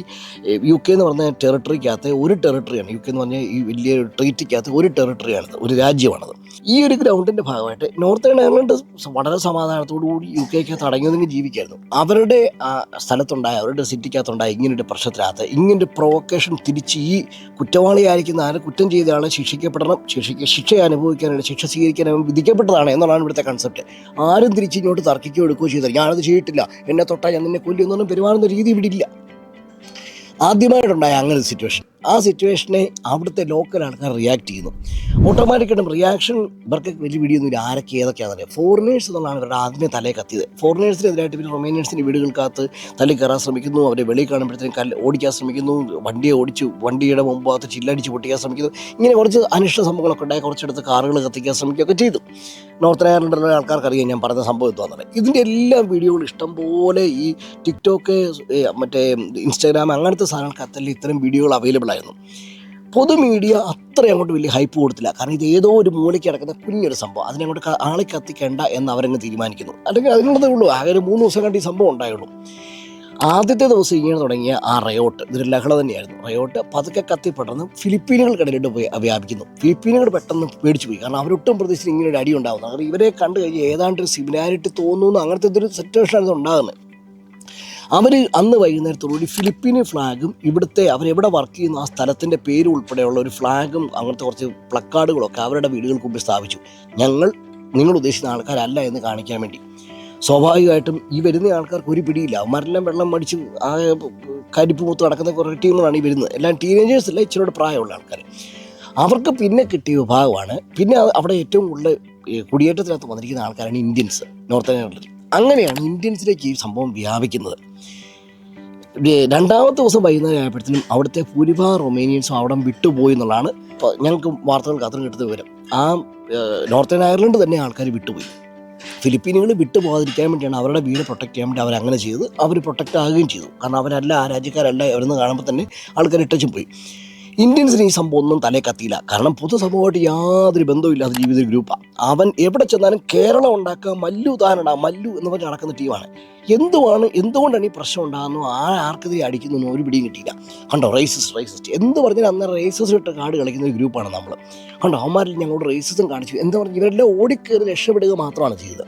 യു കെ എന്ന് പറഞ്ഞ ടെറിട്ടറിക്കകത്ത് ഒരു ടെറിട്ടറിയാണ് യു കെ എന്ന് പറഞ്ഞാൽ ഈ വലിയ ട്രീറ്റിക്കകത്ത് ഒരു ടെറിട്ടറിയാണത് ഒരു രാജ്യമാണത്. ഈ ഒരു ഗ്രൗണ്ടിന്റെ ഭാഗമായിട്ട് നോർത്തേൺ അയർലൻഡ് വളരെ സമാധാനത്തോടു കൂടി യു കെക്ക് തടങ്ങിയതെങ്കിൽ ജീവിക്കായിരുന്നു. അവരുടെ സ്ഥലത്തുണ്ടായ അവരുടെ സിറ്റിക്കകത്തുണ്ടായ ഇങ്ങനൊരു പ്രശ്നത്തിനകത്ത് ഒരു പ്രൊവക്കേഷൻ തിരിച്ച് ഈ കുറ്റവാളിയായിരിക്കുന്ന ആരെ കുറ്റം ചെയ്ത ആളെ ശിക്ഷിക്കപ്പെടണം ശിക്ഷിക്ക ശിക്ഷ അനുഭവിക്കാനായിട്ട് ശിക്ഷ സ്വീകരിക്കാൻ അവൻ വിധിക്കപ്പെട്ടതാണ് എന്നുള്ളതാണ് ഇവിടുത്തെ കൺസെപ്റ്റ് ആരും തിരിച്ച് ഇങ്ങോട്ട് തർക്കിക്കുകയോ എടുക്കുകയോ ചെയ്തത് ഞാനത് ചെയ്തിട്ടില്ല. എന്നെ തൊട്ടാൽ ഞാൻ നിന്നെ കൊല്ലുന്നൊന്നും പെരുമാറുന്ന രീതി ഇവിടെ ഇല്ല. ആദ്യമായിട്ടുണ്ടായ അങ്ങനെ സിറ്റുവേഷൻ ആ സിറ്റുവേഷനെ അവിടുത്തെ ലോക്കൽ ആൾക്കാർ റിയാക്ട് ചെയ്യുന്നു. ഓട്ടോമാറ്റിക്കായിട്ടും റിയാക്ഷൻ ഇവർക്ക് വലിയ പിടിയൊന്നുമില്ല ആരൊക്കെ ഏതൊക്കെയാണെന്നറിയാം ഫോറിനേഴ്സ് എന്നുള്ളതാണ് ഇവരുടെ ആദ്യമേ തലയെ കത്തിയത്. ഫോറിനേഴ്സിനെതിരായിട്ട് പിന്നെ റൊമേനിയൻസിന്റെ വീടുകൾക്കകത്ത് തല്ലി കയറാൻ ശ്രമിക്കുന്നു. അവരെ വെളിയിൽ കാണുമ്പോഴത്തേക്കും കല്ല് ഓടിക്കാൻ ശ്രമിക്കുന്നു. വണ്ടിയെ ഓടിച്ചു വണ്ടിയുടെ മുമ്പാകത്ത് ചില്ലടിച്ച് പൊട്ടിക്കാൻ ശ്രമിക്കുന്നു. ഇങ്ങനെ കുറച്ച് അനിഷ്ട സംഭവങ്ങളൊക്കെ ഉണ്ടായി. കുറച്ചെടുത്ത് കാറുകൾ കത്തിക്കാൻ ശ്രമിക്കുകയൊക്കെ ചെയ്തു. നോർത്ത് അയർലൻഡിലുള്ള ആൾക്കാർക്ക് അറിയാം ഞാൻ പറഞ്ഞ സംഭവം എത്തുവാന്നുള്ളത് ഇതിന്റെ എല്ലാ വീഡിയോകളും ഇഷ്ടംപോലെ ഈ ടിക്ടോക്ക് മറ്റേ ഇൻസ്റ്റാഗ്രാം അങ്ങനത്തെ സാധനങ്ങൾക്കകത്തല്ല ഇത്തരം വീഡിയോകൾ അവൈലബിൾ ആയിരുന്നു പൊതു മീഡിയ അത്ര അങ്ങോട്ട് വലിയ ഹൈപ്പ് കൊടുത്തില്ല. കാരണം ഇത് ഏതോ ഒരു മൂലയ്ക്ക് കിടക്കുന്ന കുഞ്ഞൊരു സംഭവം. അതിനെ അങ്ങോട്ട് ആളെ കത്തിക്കേണ്ട എന്ന് അവരങ്ങ് തീരുമാനിക്കുന്നു. അല്ലെങ്കിൽ അതിനുള്ളതേ ഉള്ളൂ. ആകെ ഒരു മൂന്ന് ദിവസം കണ്ട് ഈ സംഭവം ഉണ്ടായുള്ളൂ. ആദ്യത്തെ ദിവസം ഇങ്ങനെ തുടങ്ങിയ ആ റയോട്ട് ഇതൊരു ലഹള തന്നെയായിരുന്നു. റയോട്ട് പതുക്കെ കത്തിപ്പെടർന്ന് ഫിലിപ്പീനുകൾക്കിടയിലോട്ട് പോയി വ്യാപിക്കുന്നു. ഫിലിപ്പീനുകൾ പെട്ടെന്ന് പേടിച്ചു പോയി. കാരണം അവരൊട്ടും പ്രതീക്ഷിച്ച് ഇങ്ങനെ ഒരു അടി ഉണ്ടാകുന്നു കാരണം ഇവരെ കണ്ടു കഴിഞ്ഞാൽ ഏതാണ്ട് ഒരു സിമിലാരിറ്റി തോന്നുന്നു. അങ്ങനത്തെ ഒരു സിറ്റുവേഷനാണ് ഇത് ഉണ്ടാകുന്നത്. അവർ അന്ന് വൈകുന്നേരത്തോടുകൂടി ഫിലിപ്പീനി ഫ്ലാഗും ഇവിടുത്തെ അവരെവിടെ വർക്ക് ചെയ്യുന്ന ആ സ്ഥലത്തിന്റെ പേര് ഉൾപ്പെടെയുള്ള ഒരു ഫ്ലാഗും അങ്ങനത്തെ കുറച്ച് പ്ലക്കാർഡുകളൊക്കെ അവരുടെ വീടുകൾക്ക് മുമ്പിൽ സ്ഥാപിച്ചു. ഞങ്ങൾ നിങ്ങൾ ഉദ്ദേശിക്കുന്ന ആൾക്കാരല്ല എന്ന് കാണിക്കാൻ വേണ്ടി. സ്വാഭാവികമായിട്ടും ഈ വരുന്ന ആൾക്കാർക്ക് ഒരു പിടിയില്ല. അവന്മാരെല്ലാം വെള്ളം മടിച്ച് ആ കരിപ്പ് മൂത്ത് നടക്കുന്ന കുറേ ടീമുകളാണ് ഈ വരുന്നത്. എല്ലാം ടീനേജേഴ്സ് അല്ല ഇച്ചിരി പ്രായമുള്ള ആൾക്കാർ. അവർക്ക് പിന്നെ കിട്ടിയ വിഭാഗമാണ്. പിന്നെ അവിടെ ഏറ്റവും കൂടുതൽ കുടിയേറ്റത്തിനകത്ത് വന്നിരിക്കുന്ന ആൾക്കാരാണ് ഇന്ത്യൻസ് നോർത്ത് ഇന്ത്യയിൽ അങ്ങനെയാണ് ഇന്ത്യൻസിലേക്ക് ഈ സംഭവം വ്യാപിക്കുന്നത്. രണ്ടാമത്തെ ദിവസം വൈകുന്നേരം ആയപ്പോഴത്തേനും അവിടുത്തെ ഭൂരിഭാഗം റൊമേനിയൻസും അവിടെ വിട്ടുപോയി എന്നുള്ളതാണ് ഞങ്ങൾക്ക് വാർത്തകൾ കത്തിനും കിട്ടുന്ന വിവരം. ആ നോർത്തേൺ അയർലൻഡ് തന്നെ ആൾക്കാർ വിട്ടുപോയി. ഫിലിപ്പീനുകൾ വിട്ടു പോകാതിരിക്കാൻ വേണ്ടിയാണ് അവരുടെ വീട് പ്രൊട്ടക്ട് ചെയ്യാൻ വേണ്ടി അവർ അങ്ങനെ ചെയ്ത് അവർ പ്രൊട്ടക്റ്റ് ആകുകയും ചെയ്തു. കാരണം അവരല്ല ആ രാജ്യക്കാരല്ല അവരെന്ന് കാണുമ്പോൾ തന്നെ ആൾക്കാർ ഇട്ടച്ചും പോയി. ഇന്ത്യൻസിന് ഈ സംഭവം ഒന്നും തലേ കത്തിയില്ല. കാരണം പൊതുസമൂഹമായിട്ട് യാതൊരു ബന്ധവുമില്ലാത്ത ജീവിത ഗ്രൂപ്പാണ് അവൻ എവിടെ ചെന്നാലും കേരളം ഉണ്ടാക്കുക മല്ലു ഉദാഹരണ മല്ലു എന്ന് പറഞ്ഞ് നടക്കുന്ന ടീമാണ്. എന്തുവാണ് എന്തുകൊണ്ടാണ് ഈ പ്രശ്നം ഉണ്ടാകുന്നു ആ ആർക്കെതിരെ അടിക്കുന്നു ഒരു പിടിയും കിട്ടിയില്ല. കണ്ടോ റേസിസ്റ്റ് റേസിസ്റ്റ് എന്ത് പറഞ്ഞാൽ അന്ന് റേസിസ്റ്റ് ഇട്ട് കാർഡ് കളിക്കുന്ന ഒരു ഗ്രൂപ്പാണ് നമ്മൾ കണ്ടോ അവന്മാരിൽ ഞങ്ങളോട് റേസിസും കാണിച്ചു. എന്താ പറഞ്ഞാൽ ഇവരെല്ലാം ഓടിക്കയറി രക്ഷപ്പെടുക മാത്രമാണ് ചെയ്തത്.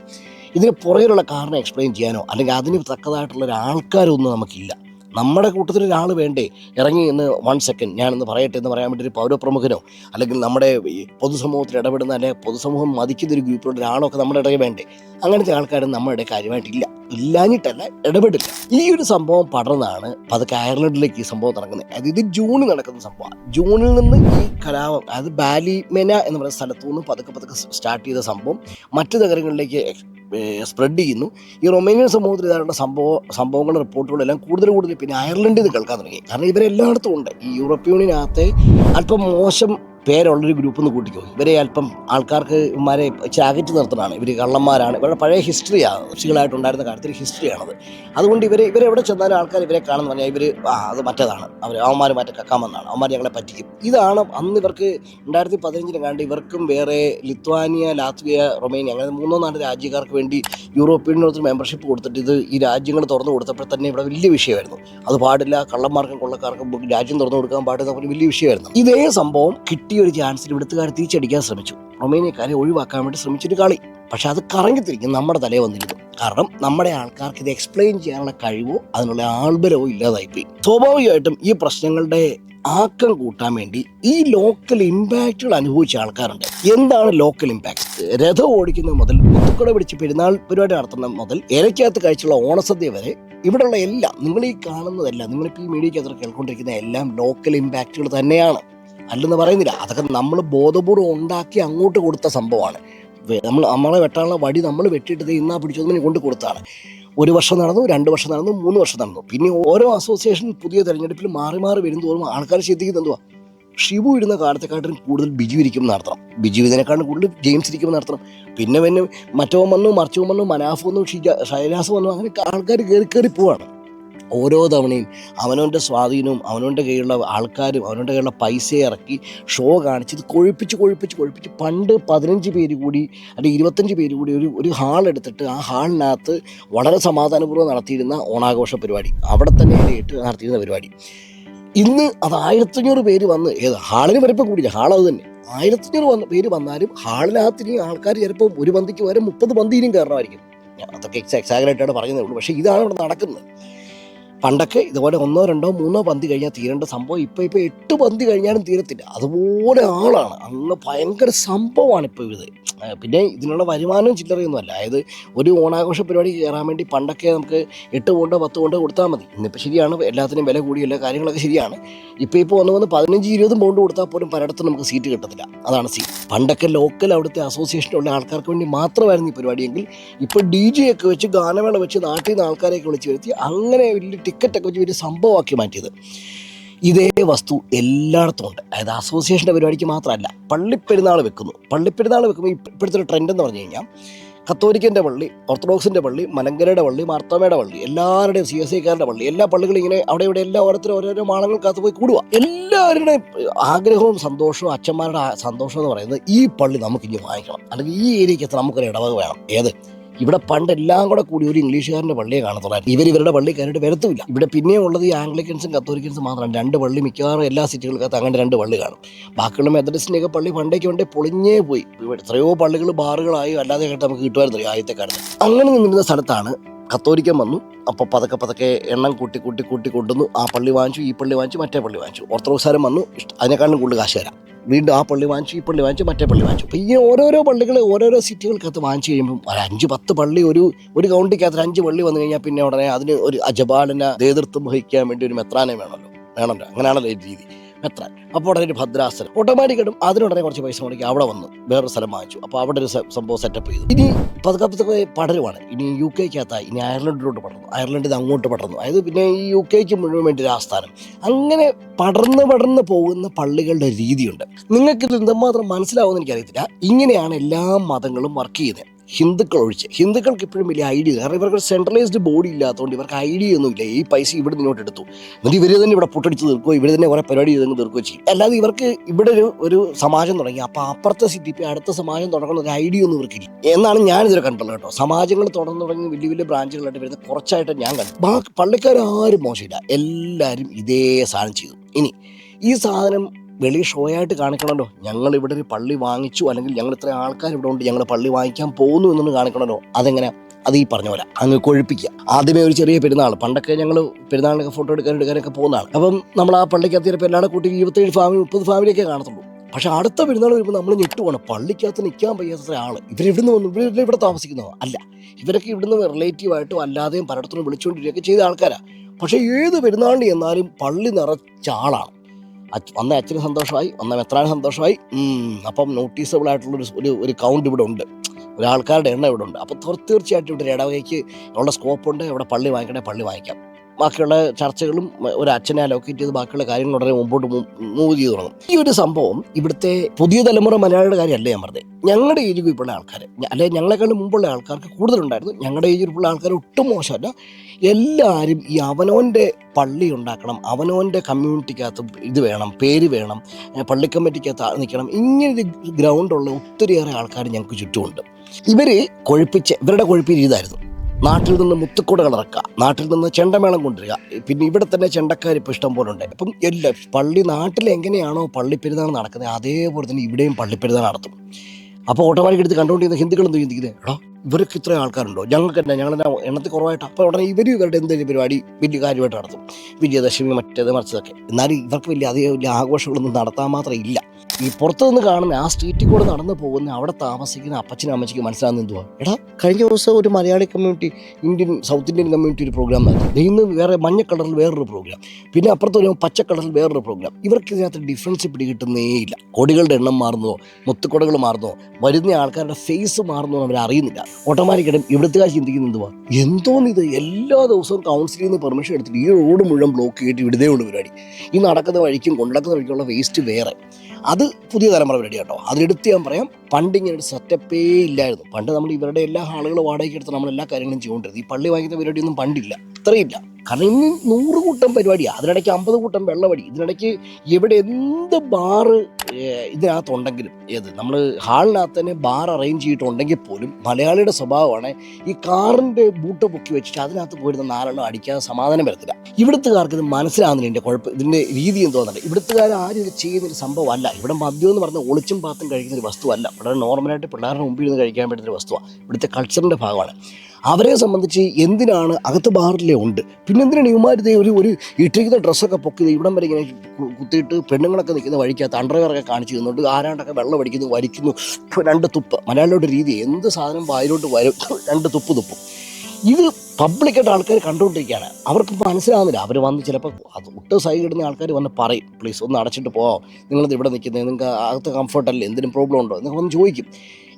ഇതിന് പുറകിലുള്ള കാരണം എക്സ്പ്ലെയിൻ ചെയ്യാനോ അല്ലെങ്കിൽ അതിന് തക്കതായിട്ടുള്ള ഒരു ആൾക്കാരൊന്നും നമുക്കില്ല. നമ്മുടെ കൂട്ടത്തിൽ ഒരാൾ വേണ്ടേ? ഇറങ്ങി എന്ന് വൺ സെക്കൻഡ് ഞാനൊന്ന് പറയട്ടെ എന്ന് പറയാൻ വേണ്ടി ഒരു പൗരപ്രമുഖനോ അല്ലെങ്കിൽ നമ്മുടെ പൊതുസമൂഹത്തിൽ ഇടപെടുന്ന അല്ലെങ്കിൽ പൊതുസമൂഹം മതിക്കുന്ന ഒരു ഗ്രൂപ്പിലുള്ള ഒരാളൊക്കെ നമ്മുടെ ഇടയിൽ വേണ്ടേ? അങ്ങനത്തെ ആൾക്കാരും നമ്മുടെ കാര്യമായിട്ടില്ല. ഇല്ലാഞ്ഞിട്ടല്ല ഇടപെടില്ല. ഈ ഒരു സംഭവം പടർന്നാണ് പതുക്കെ അയർലൻഡിലേക്ക് ഈ സംഭവം നടക്കുന്നത്. അതായത് ഇത് ജൂണിൽ നടക്കുന്ന സംഭവമാണ് ജൂണിൽ നിന്ന് ഈ കലാപം അതായത് ബാലിമെന എന്ന് പറയുന്ന സ്ഥലത്തു നിന്ന് പതുക്കെ പതുക്കെ സ്റ്റാർട്ട് ചെയ്ത സംഭവം. മറ്റു നഗരങ്ങളിലേക്ക് സ്പ്രെഡ് ചെയ്യുന്നു. ഈ റൊമേനിയൻ സമൂഹത്തിൽ ഇതായിട്ടുള്ള സംഭവ സംഭവങ്ങളുടെ റിപ്പോർട്ടുകളെല്ലാം കൂടുതൽ കൂടുതൽ പിന്നെ അയർലൻഡിൽ നിന്ന് കേൾക്കാൻ തുടങ്ങി. കാരണം ഇവരെല്ലായിടത്തും ഉണ്ട്. ഈ യൂറോപ്യൻ യൂണിയനകത്തെ അല്പം മോശം പേരുള്ളൊരു ഗ്രൂപ്പ് ഒന്ന് കൂട്ടിക്കോ. ഇവരെ അല്പം ആൾക്കാർക്ക് ഇവന്മാരെ ചാകറ്റ് നിർത്തണമാണ് ഇവർ കള്ളന്മാരാണ്. ഇവരുടെ പഴയ ഹിസ്റ്ററിയാണ് കൃഷികളായിട്ടുണ്ടായിരുന്ന കാര്യത്തിൽ ഹിസ്റ്ററിയാണത് അതുകൊണ്ട് ഇവർ ഇവരെവിടെ ചെന്നാലും ആൾക്കാർ ഇവരെ കാണുന്ന പറഞ്ഞാൽ ഇവർ ആ അത് മറ്റേതാണ്. അവർ അവന്മാർ മറ്റേ കക്കാമെന്നാണ്. അവന്മാർ ഞങ്ങളെ പറ്റിക്കും. ഇതാണ് അന്ന് ഇവർക്ക് രണ്ടായിരത്തി പതിനഞ്ചിന് കണ്ട് ഇവർക്കും വേറെ ലിത്വാനിയ ലാത്വിയ റൊമേനിയ അങ്ങനെ മൂന്നോ നാല് രാജ്യക്കാർക്ക് വേണ്ടി യൂറോപ്യൻ യൂണിയത്തിൽ മെമ്പർഷിപ്പ് കൊടുത്തിട്ട് ഇത് ഈ രാജ്യങ്ങൾ തുറന്നു കൊടുത്തപ്പോൾ തന്നെ ഇവിടെ വലിയ വിഷയമായിരുന്നു. അത് പാടില്ല കള്ളന്മാർക്കും കൊള്ളക്കാർക്കും രാജ്യം തുറന്നു കൊടുക്കാൻ പാടില്ല വലിയ വിഷയമായിരുന്നു. ഇതേ സംഭവം കിട്ടിയ ഒരു ചാൻസിൽ ഇവിടുത്തുകാർ തിരിച്ചടിക്കാൻ ശ്രമിച്ചു. റൊമേനിയക്കാരെ ഒഴിവാക്കാൻ വേണ്ടി ശ്രമിച്ചൊരു കളി. പക്ഷെ അത് കറങ്ങിത്തിരിക്കും നമ്മുടെ തലേ വന്നിരുന്നു. കാരണം നമ്മുടെ ആൾക്കാർക്ക് ഇത് എക്സ്പ്ലെയിൻ ചെയ്യാനുള്ള കഴിവോ അതിനുള്ള ആൾബലവോ ഇല്ലാതായിപ്പോയി. സ്വാഭാവികമായിട്ടും ഈ പ്രശ്നങ്ങളുടെ ആക്കം കൂട്ടാൻ വേണ്ടി ഈ ലോക്കൽ ഇമ്പാക്റ്റുകൾ അനുഭവിച്ച ആൾക്കാരുണ്ട്. എന്താണ് ലോക്കൽ ഇമ്പാക്ട് രഥം ഓടിക്കുന്നത് മുതൽ മുത്തുക്കട പിടിച്ച് പെരുന്നാൾ പരിപാടി നടത്തുന്ന മുതൽ ഇരയ്ക്കകത്ത് കഴിച്ചുള്ള ഓണസദ്യ വരെ ഇവിടെയുള്ള എല്ലാം നിങ്ങൾ ഈ കാണുന്നതെല്ലാം നിങ്ങളിപ്പോൾ ഈ മീഡിയക്കകത്ത് കേൾക്കൊണ്ടിരിക്കുന്ന എല്ലാം ലോക്കൽ ഇമ്പാക്റ്റുകൾ തന്നെയാണ്. അല്ലെന്ന് പറയുന്നില്ല. അതൊക്കെ നമ്മൾ ബോധപൂർവം ഉണ്ടാക്കി അങ്ങോട്ട് കൊടുത്ത സംഭവമാണ്. നമ്മൾ നമ്മളെ വെട്ടാനുള്ള വടി നമ്മൾ വെട്ടിയിട്ട് ഇന്നാ പിടിച്ചതിന് കൊണ്ട് കൊടുത്താണ്. ഒരു വർഷം നടന്നു രണ്ട് വർഷം നടന്നു മൂന്ന് വർഷം നടന്നു. പിന്നെ ഓരോ അസോസിയേഷൻ പുതിയ തെരഞ്ഞെടുപ്പിൽ മാറി മാറി വരും ആൾക്കാർ ചിന്തിക്കുന്നത് എന്തുവാ? ഷിബു ഇരുന്ന കാലത്തെക്കാട്ടിലും കൂടുതൽ ബിജു ഇരിക്കും നടത്തണം ബിജു ഇതിനെക്കാളും കൂടുതൽ ജെയിംസ് ഇരിക്കും നടത്തണം പിന്നെ പിന്നെ മറ്റോ വന്നു മറിച്ചോ വന്നു മനാഫ് വന്നു ഷിജ ഷൈലാസ് വന്നു അങ്ങനെ ആൾക്കാർ കയറി കയറി പോവാണ്. ഓരോ തവണയും അവനവന്റെ സ്വാധീനവും അവനവന്റെ കയ്യിലുള്ള ആൾക്കാരും അവനവന്റെ കയ്യിലുള്ള പൈസ ഇറക്കി ഷോ കാണിച്ച് ഇത് കൊഴിപ്പിച്ച് കൊഴിപ്പിച്ച് കൊഴുപ്പിച്ച് പണ്ട് പതിനഞ്ച് പേര് കൂടി അല്ലെങ്കിൽ ഇരുപത്തഞ്ച് പേര് കൂടി ഒരു ഒരു ഹാൾ എടുത്തിട്ട് ആ ഹാളിനകത്ത് വളരെ സമാധാനപൂർവം നടത്തിയിരുന്ന ഓണാഘോഷ പരിപാടി. അവിടെ തന്നെ ഇട്ട് നടത്തിയിരുന്ന പരിപാടി. ഇന്ന് അത് ആയിരത്തഞ്ഞൂറ് പേര് വന്ന് ഏത് ഹാളിന് വരപ്പം കൂടിയില്ല. ഹാൾ അത് തന്നെ. ആയിരത്തഞ്ഞൂറ് വന്ന് പേര് വന്നാലും ഹാളിനകത്തിന് ആൾക്കാർ ചിലപ്പോൾ ഒരു പന്തിക്ക് വരെ മുപ്പത് പന്തിയിലും കയറണമായിരിക്കും. അതൊക്കെ എക്സാക്ട് ആയിട്ടാണ് ഉള്ളൂ. പക്ഷേ ഇതാണ് ഇവിടെ നടക്കുന്നത്. പണ്ടൊക്കെ ഇതുപോലെ ഒന്നോ രണ്ടോ മൂന്നോ പന്തി കഴിഞ്ഞാൽ തീരേണ്ട സംഭവം. ഇപ്പോൾ ഇപ്പോൾ എട്ട് പന്തി കഴിഞ്ഞാലും തീരത്തില്ല. അതുപോലെ ആളാണ്. അങ്ങ് ഭയങ്കര സംഭവമാണ് ഇപ്പോൾ ഇത്. പിന്നെ ഇതിനുള്ള വരുമാനവും ചില്ലറയൊന്നുമല്ല അതായത് ഒരു ഓണാഘോഷ പരിപാടി കയറാൻ വേണ്ടി പണ്ടൊക്കെ നമുക്ക് എട്ട് കൊണ്ടോ പത്ത് കൊണ്ടോ കൊടുത്താൽ മതി. ഇന്നിപ്പോൾ ശരിയാണ്. എല്ലാത്തിനും വില കൂടി എല്ലാ കാര്യങ്ങളൊക്കെ ശരിയാണ്. ഇപ്പോൾ ഇപ്പോൾ വന്ന് വന്ന് പതിനഞ്ച് ഇരുപതും ബോണ്ട് കൊടുത്താൽ പോലും പലയിടത്തും നമുക്ക് സീറ്റ് കിട്ടത്തില്ല. അതാണ് സീ പണ്ടൊക്കെ ലോക്കൽ അവിടുത്തെ അസോസിയേഷനുള്ള ആൾക്കാർക്ക് വേണ്ടി മാത്രമായിരുന്നു ഈ പരിപാടിയെങ്കിൽ ഇപ്പോൾ ഡി ജെ ഒക്കെ വെച്ച് ഗാനമേള വെച്ച് നാട്ടിൽ നിന്ന് ആൾക്കാരെയൊക്കെ വിളിച്ച് വരുത്തി അങ്ങനെ വലിയ ടിക്കറ്റൊക്കെ വെച്ച് വലിയ സംഭവമാക്കി മാറ്റിയത്. ഇതേ വസ്തു എല്ലായിടത്തും ഉണ്ട്. അതായത് അസോസിയേഷന്റെ പരിപാടിക്ക് മാത്രമല്ല പള്ളിപ്പെരുന്നാൾ വെക്കുന്നു. പള്ളിപ്പെരുന്നാൾ വെക്കുമ്പോൾ ഇപ്പ- ഇപ്പോഴത്തെ ഒരു ട്രെൻഡ് എന്ന് പറഞ്ഞു കഴിഞ്ഞാൽ കത്തോലിക്കന്റെ പള്ളി ഓർത്തഡോക്സിന്റെ പള്ളി മലങ്കരയുടെ പള്ളി മാർത്തോമയുടെ പള്ളി എല്ലാവരുടെയും സി എസ് ഐക്കാരുടെ പള്ളി എല്ലാ പള്ളികളും ഇങ്ങനെ അവിടെ ഇവിടെ എല്ലാ ഓരോരുത്തരും ഓരോരോ മാളങ്ങൾക്കകത്ത് പോയി കൂടുക എല്ലാവരുടെയും ആഗ്രഹവും സന്തോഷവും അച്ഛന്മാരുടെ സന്തോഷം എന്ന് പറയുന്നത് ഈ പള്ളി നമുക്ക് ഇനി വാങ്ങിക്കണം. അല്ലെങ്കിൽ ഈ ഏരിയയ്ക്ക് നമുക്കൊരു ഇടവക വേണം. ഏത്? ഇവിടെ പണ്ട് എല്ലാം കൂടെ കൂടി ഒരു ഇംഗ്ലീഷുകാരന്റെ പള്ളിയെ കാണത്തുള്ളായിരുന്നു. ഇവർ ഇവരുടെ പള്ളി കയറിയിട്ട് വരത്തുമില്ല ഇവിടെ പിന്നെയും ഉള്ളത് ഈ ആംഗ്ലിക്കൻസും കത്തോലിക്കൻസും മാത്രമാണ്. രണ്ട് പള്ളി മിക്കവാറും എല്ലാ സിറ്റികൾക്കകത്ത് അങ്ങനെ രണ്ട് പള്ളി കാണും. ബാക്കിയുള്ള മെത്തഡിസ്റ്റിന്റെയൊക്കെ പള്ളി പണ്ടേക്ക് വേണ്ടി പൊളിഞ്ഞേ പോയി. എത്രയോ പള്ളികൾ ബാറുകളായി. അല്ലാതെ കേട്ട് നമുക്ക് കിട്ടുമായിരുന്നു ആദ്യത്തെ കാലത്ത് അങ്ങനെ നിന്നിരുന്ന സ്ഥലത്താണ് കത്തോലിക്കൻ വന്നു. അപ്പോൾ പതുക്കെ പതുക്കെ എണ്ണം കൂട്ടി കൂട്ടി കൂട്ടി കൊണ്ടുവന്നു. ആ പള്ളി വാങ്ങിച്ചു ഈ പള്ളി വാങ്ങിച്ചു മറ്റേ പള്ളി വാങ്ങിച്ചു. ഓർത്തഡോക്സാരം വന്നു. അതിനെക്കാളും കൂടുതൽ കാശ് തരാം. വീണ്ടും ആ പള്ളി വാങ്ങിച്ചു ഈ പള്ളി വാങ്ങിച്ചു മറ്റേ പള്ളി വാങ്ങിച്ചു. അപ്പോൾ ഈ ഓരോരോ പള്ളികൾ ഓരോരോ സിറ്റികൾക്കകത്ത് വാങ്ങിച്ചു കഴിയുമ്പോൾ ഒരു അഞ്ച് പത്ത് പള്ളി ഒരു ഒരു കൗണ്ടിക്കകത്ത് അഞ്ച് പള്ളി വന്നു കഴിഞ്ഞാൽ പിന്നെ ഉടനെ അതിന് ഒരു അജപാലന നേതൃത്വം വഹിക്കാൻ വേണ്ടി ഒരു മെത്രാനെ വേണമല്ലോ. വേണമല്ലോ. അങ്ങനെയാണല്ലോ രീതി. മെത്രാൻ. അപ്പോൾ ഉടനെ ഒരു ഭദ്രാസനം. ഓട്ടോമാറ്റിക്കായിട്ടും അതിനുടനെ കുറച്ച് പൈസ മുടക്കി അവിടെ വന്നു. വേറൊരു സ്ഥലം വാങ്ങിച്ചു. അപ്പോൾ അവിടെ ഒരു സംഭവം സെറ്റപ്പ് ചെയ്തു. ഇനി പതുക്കെ പതുക്കെ പടരുവാണ്. ഇനി യു കെക്കകത്തായി ഇനി അയർലൻഡിലോട്ട് പടർന്നു. അയർലൻഡിൽ നിന്ന് അങ്ങോട്ട് പടർന്നു. അതായത് പിന്നെ ഈ യു കെക്ക് മുഴുവൻ വേണ്ടി ഒരു ആസ്ഥാനം. അങ്ങനെ പടർന്ന് പടർന്ന് പോകുന്ന പള്ളികളുടെ രീതിയുണ്ട്. നിങ്ങൾക്ക് ഇത് എന്തുമാത്രം മനസ്സിലാവുമെന്ന് എനിക്കറിയത്തില്ല. ഇങ്ങനെയാണ് എല്ലാ മതങ്ങളും വർക്ക് ചെയ്യുന്നത്. ഹിന്ദുക്കൾ ഒഴിച്ച്. ഹിന്ദുക്കൾക്ക് ഇപ്പോഴും വലിയ ഐഡിയ കാരണം ഇവർക്ക് സെൻട്രലൈസ്ഡ് ബോഡി ഇല്ലാത്തതുകൊണ്ട് ഇവർക്ക് ഐഡിയ ഒന്നുമില്ല. ഈ പൈസ ഇവിടെ നിന്നോട്ട് എടുത്തു. എന്നിട്ട് ഇവർ തന്നെ ഇവിടെ പൊട്ടടിച്ച് തീർക്കുകയോ ഇവർ തന്നെ കുറേ പരിപാടി ചെയ്തങ്ങ് തീർക്കുകയോ ചെയ്യും. അല്ലാതെ ഇവർക്ക് ഇവിടെ ഒരു ഒരു സമാജം തുടങ്ങി. അപ്പോൾ അപ്പുറത്തെ പോയി അടുത്ത സമാജം തുടങ്ങുന്ന ഒരു ഐഡിയ ഒന്നും ഇവർക്കില്ല എന്നാണ് ഞാനിതിൽ കണ്ടുള്ളത് കേട്ടോ. സമാജങ്ങൾ തുടർന്ന് തുടങ്ങി വലിയ വലിയ ബ്രാഞ്ചുകളായിട്ട് വരുന്നത് കുറച്ചായിട്ട് ഞാൻ കണ്ടു. ബാക്കി പള്ളിക്കാരും ആരും മോശമില്ല. എല്ലാവരും ഇതേ സാധനം ചെയ്തു. ഇനി ഈ സാധനം വെളി ഷോ ആയിട്ട് കാണിക്കണമല്ലോ. ഞങ്ങൾ ഇവിടെ ഒരു പള്ളി വാങ്ങിച്ചു അല്ലെങ്കിൽ ഞങ്ങൾ ഇത്ര ആൾക്കാർ ഇവിടെ ഉണ്ട് ഞങ്ങൾ പള്ളി വാങ്ങിക്കാൻ പോകുന്നു എന്നൊന്ന് കാണിക്കണമല്ലോ. അതെങ്ങനെ? അത് ഈ പറഞ്ഞ പോലെ അങ്ങ് കൊഴുപ്പിക്കുക. ആദ്യമേ ഒരു ചെറിയ പെരുന്നാൾ പണ്ടൊക്കെ ഞങ്ങൾ പെരുന്നാളിനൊക്കെ ഫോട്ടോ എടുക്കാൻ എടുക്കാനൊക്കെ പോകുന്നതാണ് അപ്പം നമ്മൾ ആ പള്ളിക്കകത്ത് എല്ലാവരും കൂട്ടി ഇരുപത്തേഴ് ഫാമിലി മുപ്പത് ഫാമിലിയൊക്കെ കാണത്തുള്ളൂ. പക്ഷെ അടുത്ത പെരുന്നാൾ വരുമ്പോൾ നമ്മൾ ഞെട്ടുവാണ് പള്ളിക്കകത്ത് നിൽക്കാൻ വയ്യാത്ത ആൾ ഇവരെവിടുന്ന് വന്നു ഇവർ ഇവിടെ താമസിക്കുന്നതോ അല്ല ഇവരൊക്കെ ഇവിടുന്ന് റിലേറ്റീവായിട്ടും അല്ലാതെയും പലയിടത്തുനിന്ന് വിളിച്ചുകൊണ്ടിരിക്കുകയൊക്കെ ചെയ്ത ആൾക്കാരാണ് പക്ഷേ ഏത് പെരുന്നാളിന് എന്നാലും പള്ളി നിറച്ച ആളാണ്. വന്ന അച്ഛന് സന്തോഷമായി ഒന്ന് മെത്രാന് സന്തോഷമായി. അപ്പം നോട്ടീസബിൾ ആയിട്ടുള്ള ഒരു ഒരു ഒരു കൗണ്ട് ഇവിടെ ഉണ്ട്. ഒരാൾക്കാരുടെ എണ്ണം ഇവിടെ ഉണ്ട്. അപ്പോൾ തീർ- തീർച്ചയായിട്ടും ഇവിടെ ഒരു ഇടവകയ്ക്ക് ഉള്ള സ്കോപ്പ് ഉണ്ട്. ഇവിടെ പള്ളി വാങ്ങിക്കണേ പള്ളി വാങ്ങിക്കാം. ബാക്കിയുള്ള ചർച്ചകളും ഒരു അച്ഛനെ അലോക്കേറ്റ് ചെയ്ത് ബാക്കിയുള്ള കാര്യങ്ങൾ ഉടനെ മുമ്പോട്ട് മൂവ് ചെയ്ത് തുടങ്ങും. ഈ ഒരു സംഭവം ഇവിടുത്തെ പുതിയ തലമുറ മലയാളിയുടെ കാര്യമല്ല ഞാൻ പറഞ്ഞത്? ഞങ്ങളുടെ ഏജ് ഗ്രൂപ്പുള്ള ആൾക്കാർ അല്ലെ ഞങ്ങളെക്കാളും മുമ്പുള്ള ആൾക്കാർക്ക് കൂടുതലുണ്ടായിരുന്നു. ഞങ്ങളുടെ ഏജ് ഗ്രൂപ്പുള്ള ആൾക്കാർ ഒട്ടും മോശമല്ല. എല്ലാവരും ഈ അവനോന്റെ പള്ളി ഉണ്ടാക്കണം അവനോന്റെ കമ്മ്യൂണിറ്റിക്കകത്ത് ഇത് വേണം പേര് വേണം പള്ളി കമ്മിറ്റിക്കകത്ത് നിൽക്കണം ഇങ്ങനൊരു ഗ്രൗണ്ടുള്ള ഒത്തിരിയേറെ ആൾക്കാർ ഞങ്ങൾക്ക് ചുറ്റുമുണ്ട്. ഇവർ കൊഴുപ്പിച്ച് ഇവരുടെ കൊഴുപ്പിൽ ഇതായിരുന്നു. നാട്ടിൽ നിന്ന് മുത്തുക്കൂടകൾ ഇറക്കുക നാട്ടിൽ നിന്ന് ചെണ്ടമേളം കൊണ്ടുവരിക പിന്നെ ഇവിടെ തന്നെ ചെണ്ടക്കാർ ഇപ്പോൾ ഇഷ്ടം പോലെ ഉണ്ട്. അപ്പം എല്ലാ പള്ളി നാട്ടിൽ എങ്ങനെയാണോ പള്ളി പെരുന്നാൾ നടക്കുന്നത് അതേപോലെ തന്നെ ഇവിടെയും പള്ളി പെരുന്നാൾ നടത്തും. അപ്പോൾ ഓട്ടോമാറ്റിക് എടുത്ത് കണ്ടുകൊണ്ടിരുന്ന ഹിന്ദുക്കൾ എന്ത് ചിന്തിക്കുന്നത് എടാ ഇവർക്ക് ഇത്ര ആൾക്കാരുണ്ടോ? ഞങ്ങൾക്ക് തന്നെ ഞങ്ങളുടെ എണ്ണത്തിൽ കുറവായിട്ട്. അപ്പോൾ ഉടനെ ഇവർ ഇവരുടെ എന്തെങ്കിലും പരിപാടി? വലിയ കാര്യമായിട്ട് നടത്തും. വിജയദശമി മറ്റേത് മറിച്ചതൊക്കെ. എന്നാലും ഇവർക്ക് വലിയ അതേ വലിയ ആഘോഷങ്ങളൊന്നും നടത്താൻ മാത്രം ഇല്ല. ഈ പുറത്തു നിന്ന് കാണുന്ന ആ സ്ട്രീറ്റിൽ കൂടെ നടന്നു പോകുന്ന അവിടെ താമസിക്കുന്ന അപ്പച്ചനും അമ്മച്ചിക്ക് മനസ്സിലാകുന്ന എന്തുവാ? എടാ കഴിഞ്ഞ ദിവസം ഒരു Malayali community Indian south Indian community ഒരു പ്രോഗ്രാം നടത്തി. ഇന്ന് വേറെ മഞ്ഞ കളറിൽ വേറൊരു പ്രോഗ്രാം പിന്നെ അപ്പുറത്ത് വരുമ്പോൾ പച്ച കളറിൽ വേറൊരു പ്രോഗ്രാം ഇവർക്ക് ഇതിനകത്ത് ഡിഫറൻസ് പിടികിട്ടുന്നേ ഇല്ല. കൊടികളുടെ എണ്ണം മാറുന്നോ മുത്തുകൊടകൾ മാറുന്നോ വരുന്ന ആൾക്കാരുടെ ഫേസ് മാറുന്നോ എന്ന് അറിയുന്നില്ല. ഓട്ടോമാറ്റിക്കായിട്ടും ഇവിടുത്തെ ചിന്തിക്കുന്ന എന്തുവാ? എന്തോന്ന് ഇത്? എല്ലാ ദിവസവും കൗൺസിലിൽ നിന്ന് പെർമിഷൻ എടുത്തിട്ട് ഈ റോഡ് മുഴുവൻ ബ്ലോക്ക് ചെയ്തിട്ട് ഇവിടുതേ ഉള്ളൂ പരിപാടി. ഈ നടക്കുന്ന വഴിക്കും കൊണ്ടുനടക്കുന്ന വഴിക്കുള്ള വേസ്റ്റ് വേറെ. അത് പുതിയ തലമുറ റെഡി കേട്ടോ അതിലെടുത്ത് ഞാൻ പറയാം പണ്ട് ഇങ്ങനെ ഒരു സെറ്റപ്പേ ഇല്ലായിരുന്നു. പണ്ട് നമ്മൾ ഇവരുടെ എല്ലാ ഹാളുകളും വാടകയ്ക്ക് എടുത്ത് നമ്മൾ എല്ലാ കാര്യങ്ങളും ചെയ്തുകൊണ്ടിരുന്നത്. ഈ പള്ളി വാങ്ങിക്കുന്ന പരിപാടിയൊന്നും പണ്ടില്ല. ഇത്രയില്ല കാരണം ഇന്ന് നൂറ് കൂട്ടം പരിപാടിയാണ് അതിനിടയ്ക്ക് അമ്പത് കൂട്ടം വെള്ളവടി ഇതിനിടയ്ക്ക് എവിടെ എന്ത് ബാറ് ഇതിനകത്തുണ്ടെങ്കിലും ഏത് നമ്മൾ ഹാളിനകത്ത് തന്നെ ബാർ അറേഞ്ച് ചെയ്തിട്ടുണ്ടെങ്കിൽ പോലും മലയാളിയുടെ സ്വഭാവമാണ് ഈ കാറിന്റെ ബൂട്ട് പൊക്കി വെച്ചിട്ട് അതിനകത്ത് പോയിരുന്ന നാലെണ്ണം അടിക്കാതെ സമാധാനം വരത്തില്ല. ഇവിടുത്തുകാർക്ക് ഇത് മനസ്സിലാകുന്നില്ല എന്റെ കുഴപ്പം ഇതിന്റെ രീതി എന്ന് തോന്നുന്നുണ്ട് ഇവിടുത്തുകാർ ആരും ഇത് ചെയ്യുന്നൊരു സംഭവമല്ല. ഇവിടെ മദ്യം എന്ന് പറഞ്ഞാൽ ഒളിച്ചും പാത്തും കഴിക്കുന്നൊരു വസ്തുവല്ല. ഇവിടെ നോർമലായിട്ട് പിള്ളേരുടെ മുമ്പിൽ ഇരുന്ന് കഴിക്കാൻ പറ്റുന്നൊരു വസ്തുവാണ് ഇവിടുത്തെ കൾച്ചറിന്റെ ഭാഗമാണ്. അവരെ സംബന്ധിച്ച് എന്തിനാണ് അകത്ത് ബാറിലെ ഉണ്ട്? പിന്നെ എന്തിനാണ് ഇവന്മാരിത് ഒരു ഒരു ഇട്ടിരിക്കുന്ന ഡ്രസ്സൊക്കെ പൊക്കി ഇവിടം വരെ ഇങ്ങനെ കുത്തിയിട്ട് പെണ്ണുങ്ങളൊക്കെ നിൽക്കുന്ന വഴിക്കകത്ത് അണ്ടർവെയറൊക്കെ കാണിച്ചു തന്നുണ്ട് ആരാണ്ടൊക്കെ വെള്ളം അടിക്കുന്നു വലിക്കുന്നു രണ്ട് തുപ്പ്. മലയാളിയുടെ രീതി എന്ത് സാധനം വായിലോട്ട് വരും രണ്ട് തുപ്പ് തുപ്പും. ഇത് പബ്ലിക്കായിട്ട് ആൾക്കാർ കണ്ടുകൊണ്ടിരിക്കുകയാണ്. അവർക്ക് മനസ്സിലാവുന്നില്ല. അവർ വന്ന് ചിലപ്പോൾ അത് ഒട്ടും ഇടുന്ന ആൾക്കാർ വന്ന് പറയും. പ്ലീസ് ഒന്ന് അടച്ചിട്ട് പോവാം. നിങ്ങളിത് ഇവിടെ നിൽക്കുന്നത് നിങ്ങൾക്ക് അകത്ത് കംഫർട്ടല്ലേ എന്തെങ്കിലും പ്രോബ്ലം ഉണ്ടോ? എന്നൊക്കെ വന്ന് ചോദിക്കും.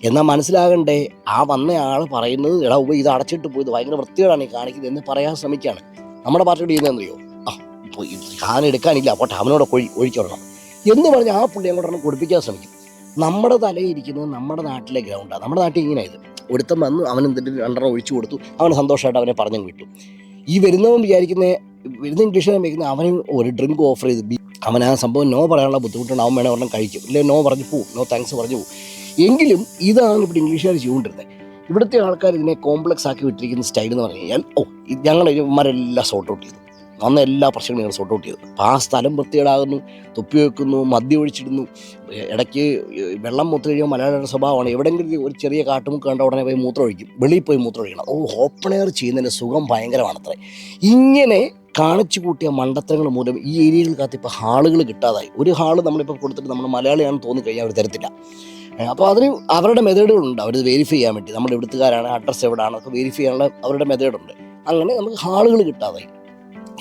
എന്നാൽ മനസ്സിലാകണ്ടേ? ആ വന്നയാൾ പറയുന്നത് എടാ ഉപ ഇത് അടച്ചിട്ട് പോയത് ഭയങ്കര വൃത്തികേടാണ് ഈ കാണിക്കുന്നത്. എന്ന് പറയാൻ ശ്രമിക്കുകയാണ് നമ്മുടെ പാർട്ടിയോട് ചെയ്യുന്നതെന്നറിയോ ആ ഇപ്പോൾ സാധനം എടുക്കാനില്ല. പോട്ടെ അവനോട് കൊഴി ഒഴിച്ചോടണം എന്ന് പറഞ്ഞ് ആ പുള്ളി അങ്ങോട്ട് കൊടുപ്പിക്കാൻ ശ്രമിക്കും. നമ്മുടെ തലയിരിക്കുന്നത് നമ്മുടെ നാട്ടിലെ ഗ്രൗണ്ടാണ് നമ്മുടെ നാട്ടിൽ ഇങ്ങനെ ഇത്. ഒരുത്തം വന്നു അവൻ എന്തെങ്കിലും രണ്ടെണ്ണം ഒഴിച്ചു കൊടുത്തു. അവന് സന്തോഷമായിട്ട് അവനെ പറഞ്ഞു വിട്ടു. ഈ വരുന്നവൻ വിചാരിക്കുന്ന വരുന്ന ഇംഗ്ലീഷുകാരൻ വയ്ക്കുന്ന അവന് ഒരു ഡ്രിങ്ക് ഓഫർ ചെയ്ത് അവൻ ആ സംഭവം നോ പറയാനുള്ള ബുദ്ധിമുട്ടുണ്ട്. അവൻ വേണമെങ്കിൽ ഒരെണ്ണം കഴിക്കും. ഇല്ലെങ്കിൽ നോ പറഞ്ഞു പോവും നോ താങ്ക്സ് പറഞ്ഞു പോവും എങ്കിലും ഇതാണ് ഇവിടെ ഇംഗ്ലീഷുകാർ ചെയ്തുകൊണ്ടിരുന്നത്. ഇവിടുത്തെ ആൾക്കാർ ഇതിനെ കോംപ്ലക്സ് ആക്കി വിട്ടിരിക്കുന്ന സ്റ്റൈൽ എന്ന് പറഞ്ഞു കഴിഞ്ഞാൽ ഓ ഞങ്ങളുടെ ഇവന്മാരെല്ലാം സോർട്ട് ഔട്ട് ചെയ്തു. അന്ന് എല്ലാ പ്രശ്നങ്ങളും ഞങ്ങൾ സോർട്ട് ഔട്ട് ചെയ്തു. അപ്പോൾ ആ സ്ഥലം വൃത്തികേടാകുന്നു തൊപ്പി വെക്കുന്നു മദ്യം ഒഴിച്ചിടുന്നു. ഇടയ്ക്ക് വെള്ളം മൂത്രം കഴിയുമ്പോൾ മലയാളിയുടെ സ്വഭാവമാണ്. എവിടെയെങ്കിലും ഒരു ചെറിയ കാട്ടുമുക്ക് കണ്ട ഉടനെ പോയി മൂത്രം ഒഴിക്കും. വെളിയിൽ പോയി മൂത്രം ഒഴിക്കണം. ഓ ഓപ്പൺ എയർ ചെയ്യുന്നതിന്റെ സുഖം ഭയങ്കരമാണത്രേ. ഇങ്ങനെ കാണിച്ചു കൂട്ടിയ മണ്ടത്തരങ്ങൾ മൂലം ഈ ഏരിയകൾക്കകത്ത് ഇപ്പോൾ ഹാളുകൾ കിട്ടാതായി. ഒരു ഹാൾ നമ്മളിപ്പോൾ കൊടുത്തിട്ട് നമ്മൾ മലയാളിയാണെന്ന് തോന്നിക്കഴിഞ്ഞാൽ അവർ തരത്തില്ല. അപ്പോൾ അതിന് അവരുടെ മെത്തേഡുകളുണ്ട് അവർ വെരിഫൈ ചെയ്യാൻ വേണ്ടി. നമ്മുടെ ഇവിടുത്തുകാരാണ് അഡ്രസ്സ് എവിടെയാണ് ഒക്കെ വെരിഫൈ ചെയ്യാനുള്ള അവരുടെ മെത്തേഡുണ്ട് അങ്ങനെ നമുക്ക് ഹാളുകൾ കിട്ടാതെ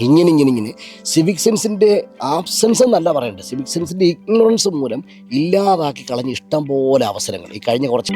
ഇങ്ങനെ ഇങ്ങനെ ഇങ്ങനെ. സിവിക് സെൻസിന്റെ ആബ്സെൻസ് എന്നല്ല പറയേണ്ടത്. സിവിക് സെൻസിന്റെ ഇഗ്നോറൻസ് മൂലം ഇല്ലാതാക്കി കളഞ്ഞ ഇഷ്ടം പോലെ അവസരങ്ങൾ. ഈ കഴിഞ്ഞ കുറച്ച്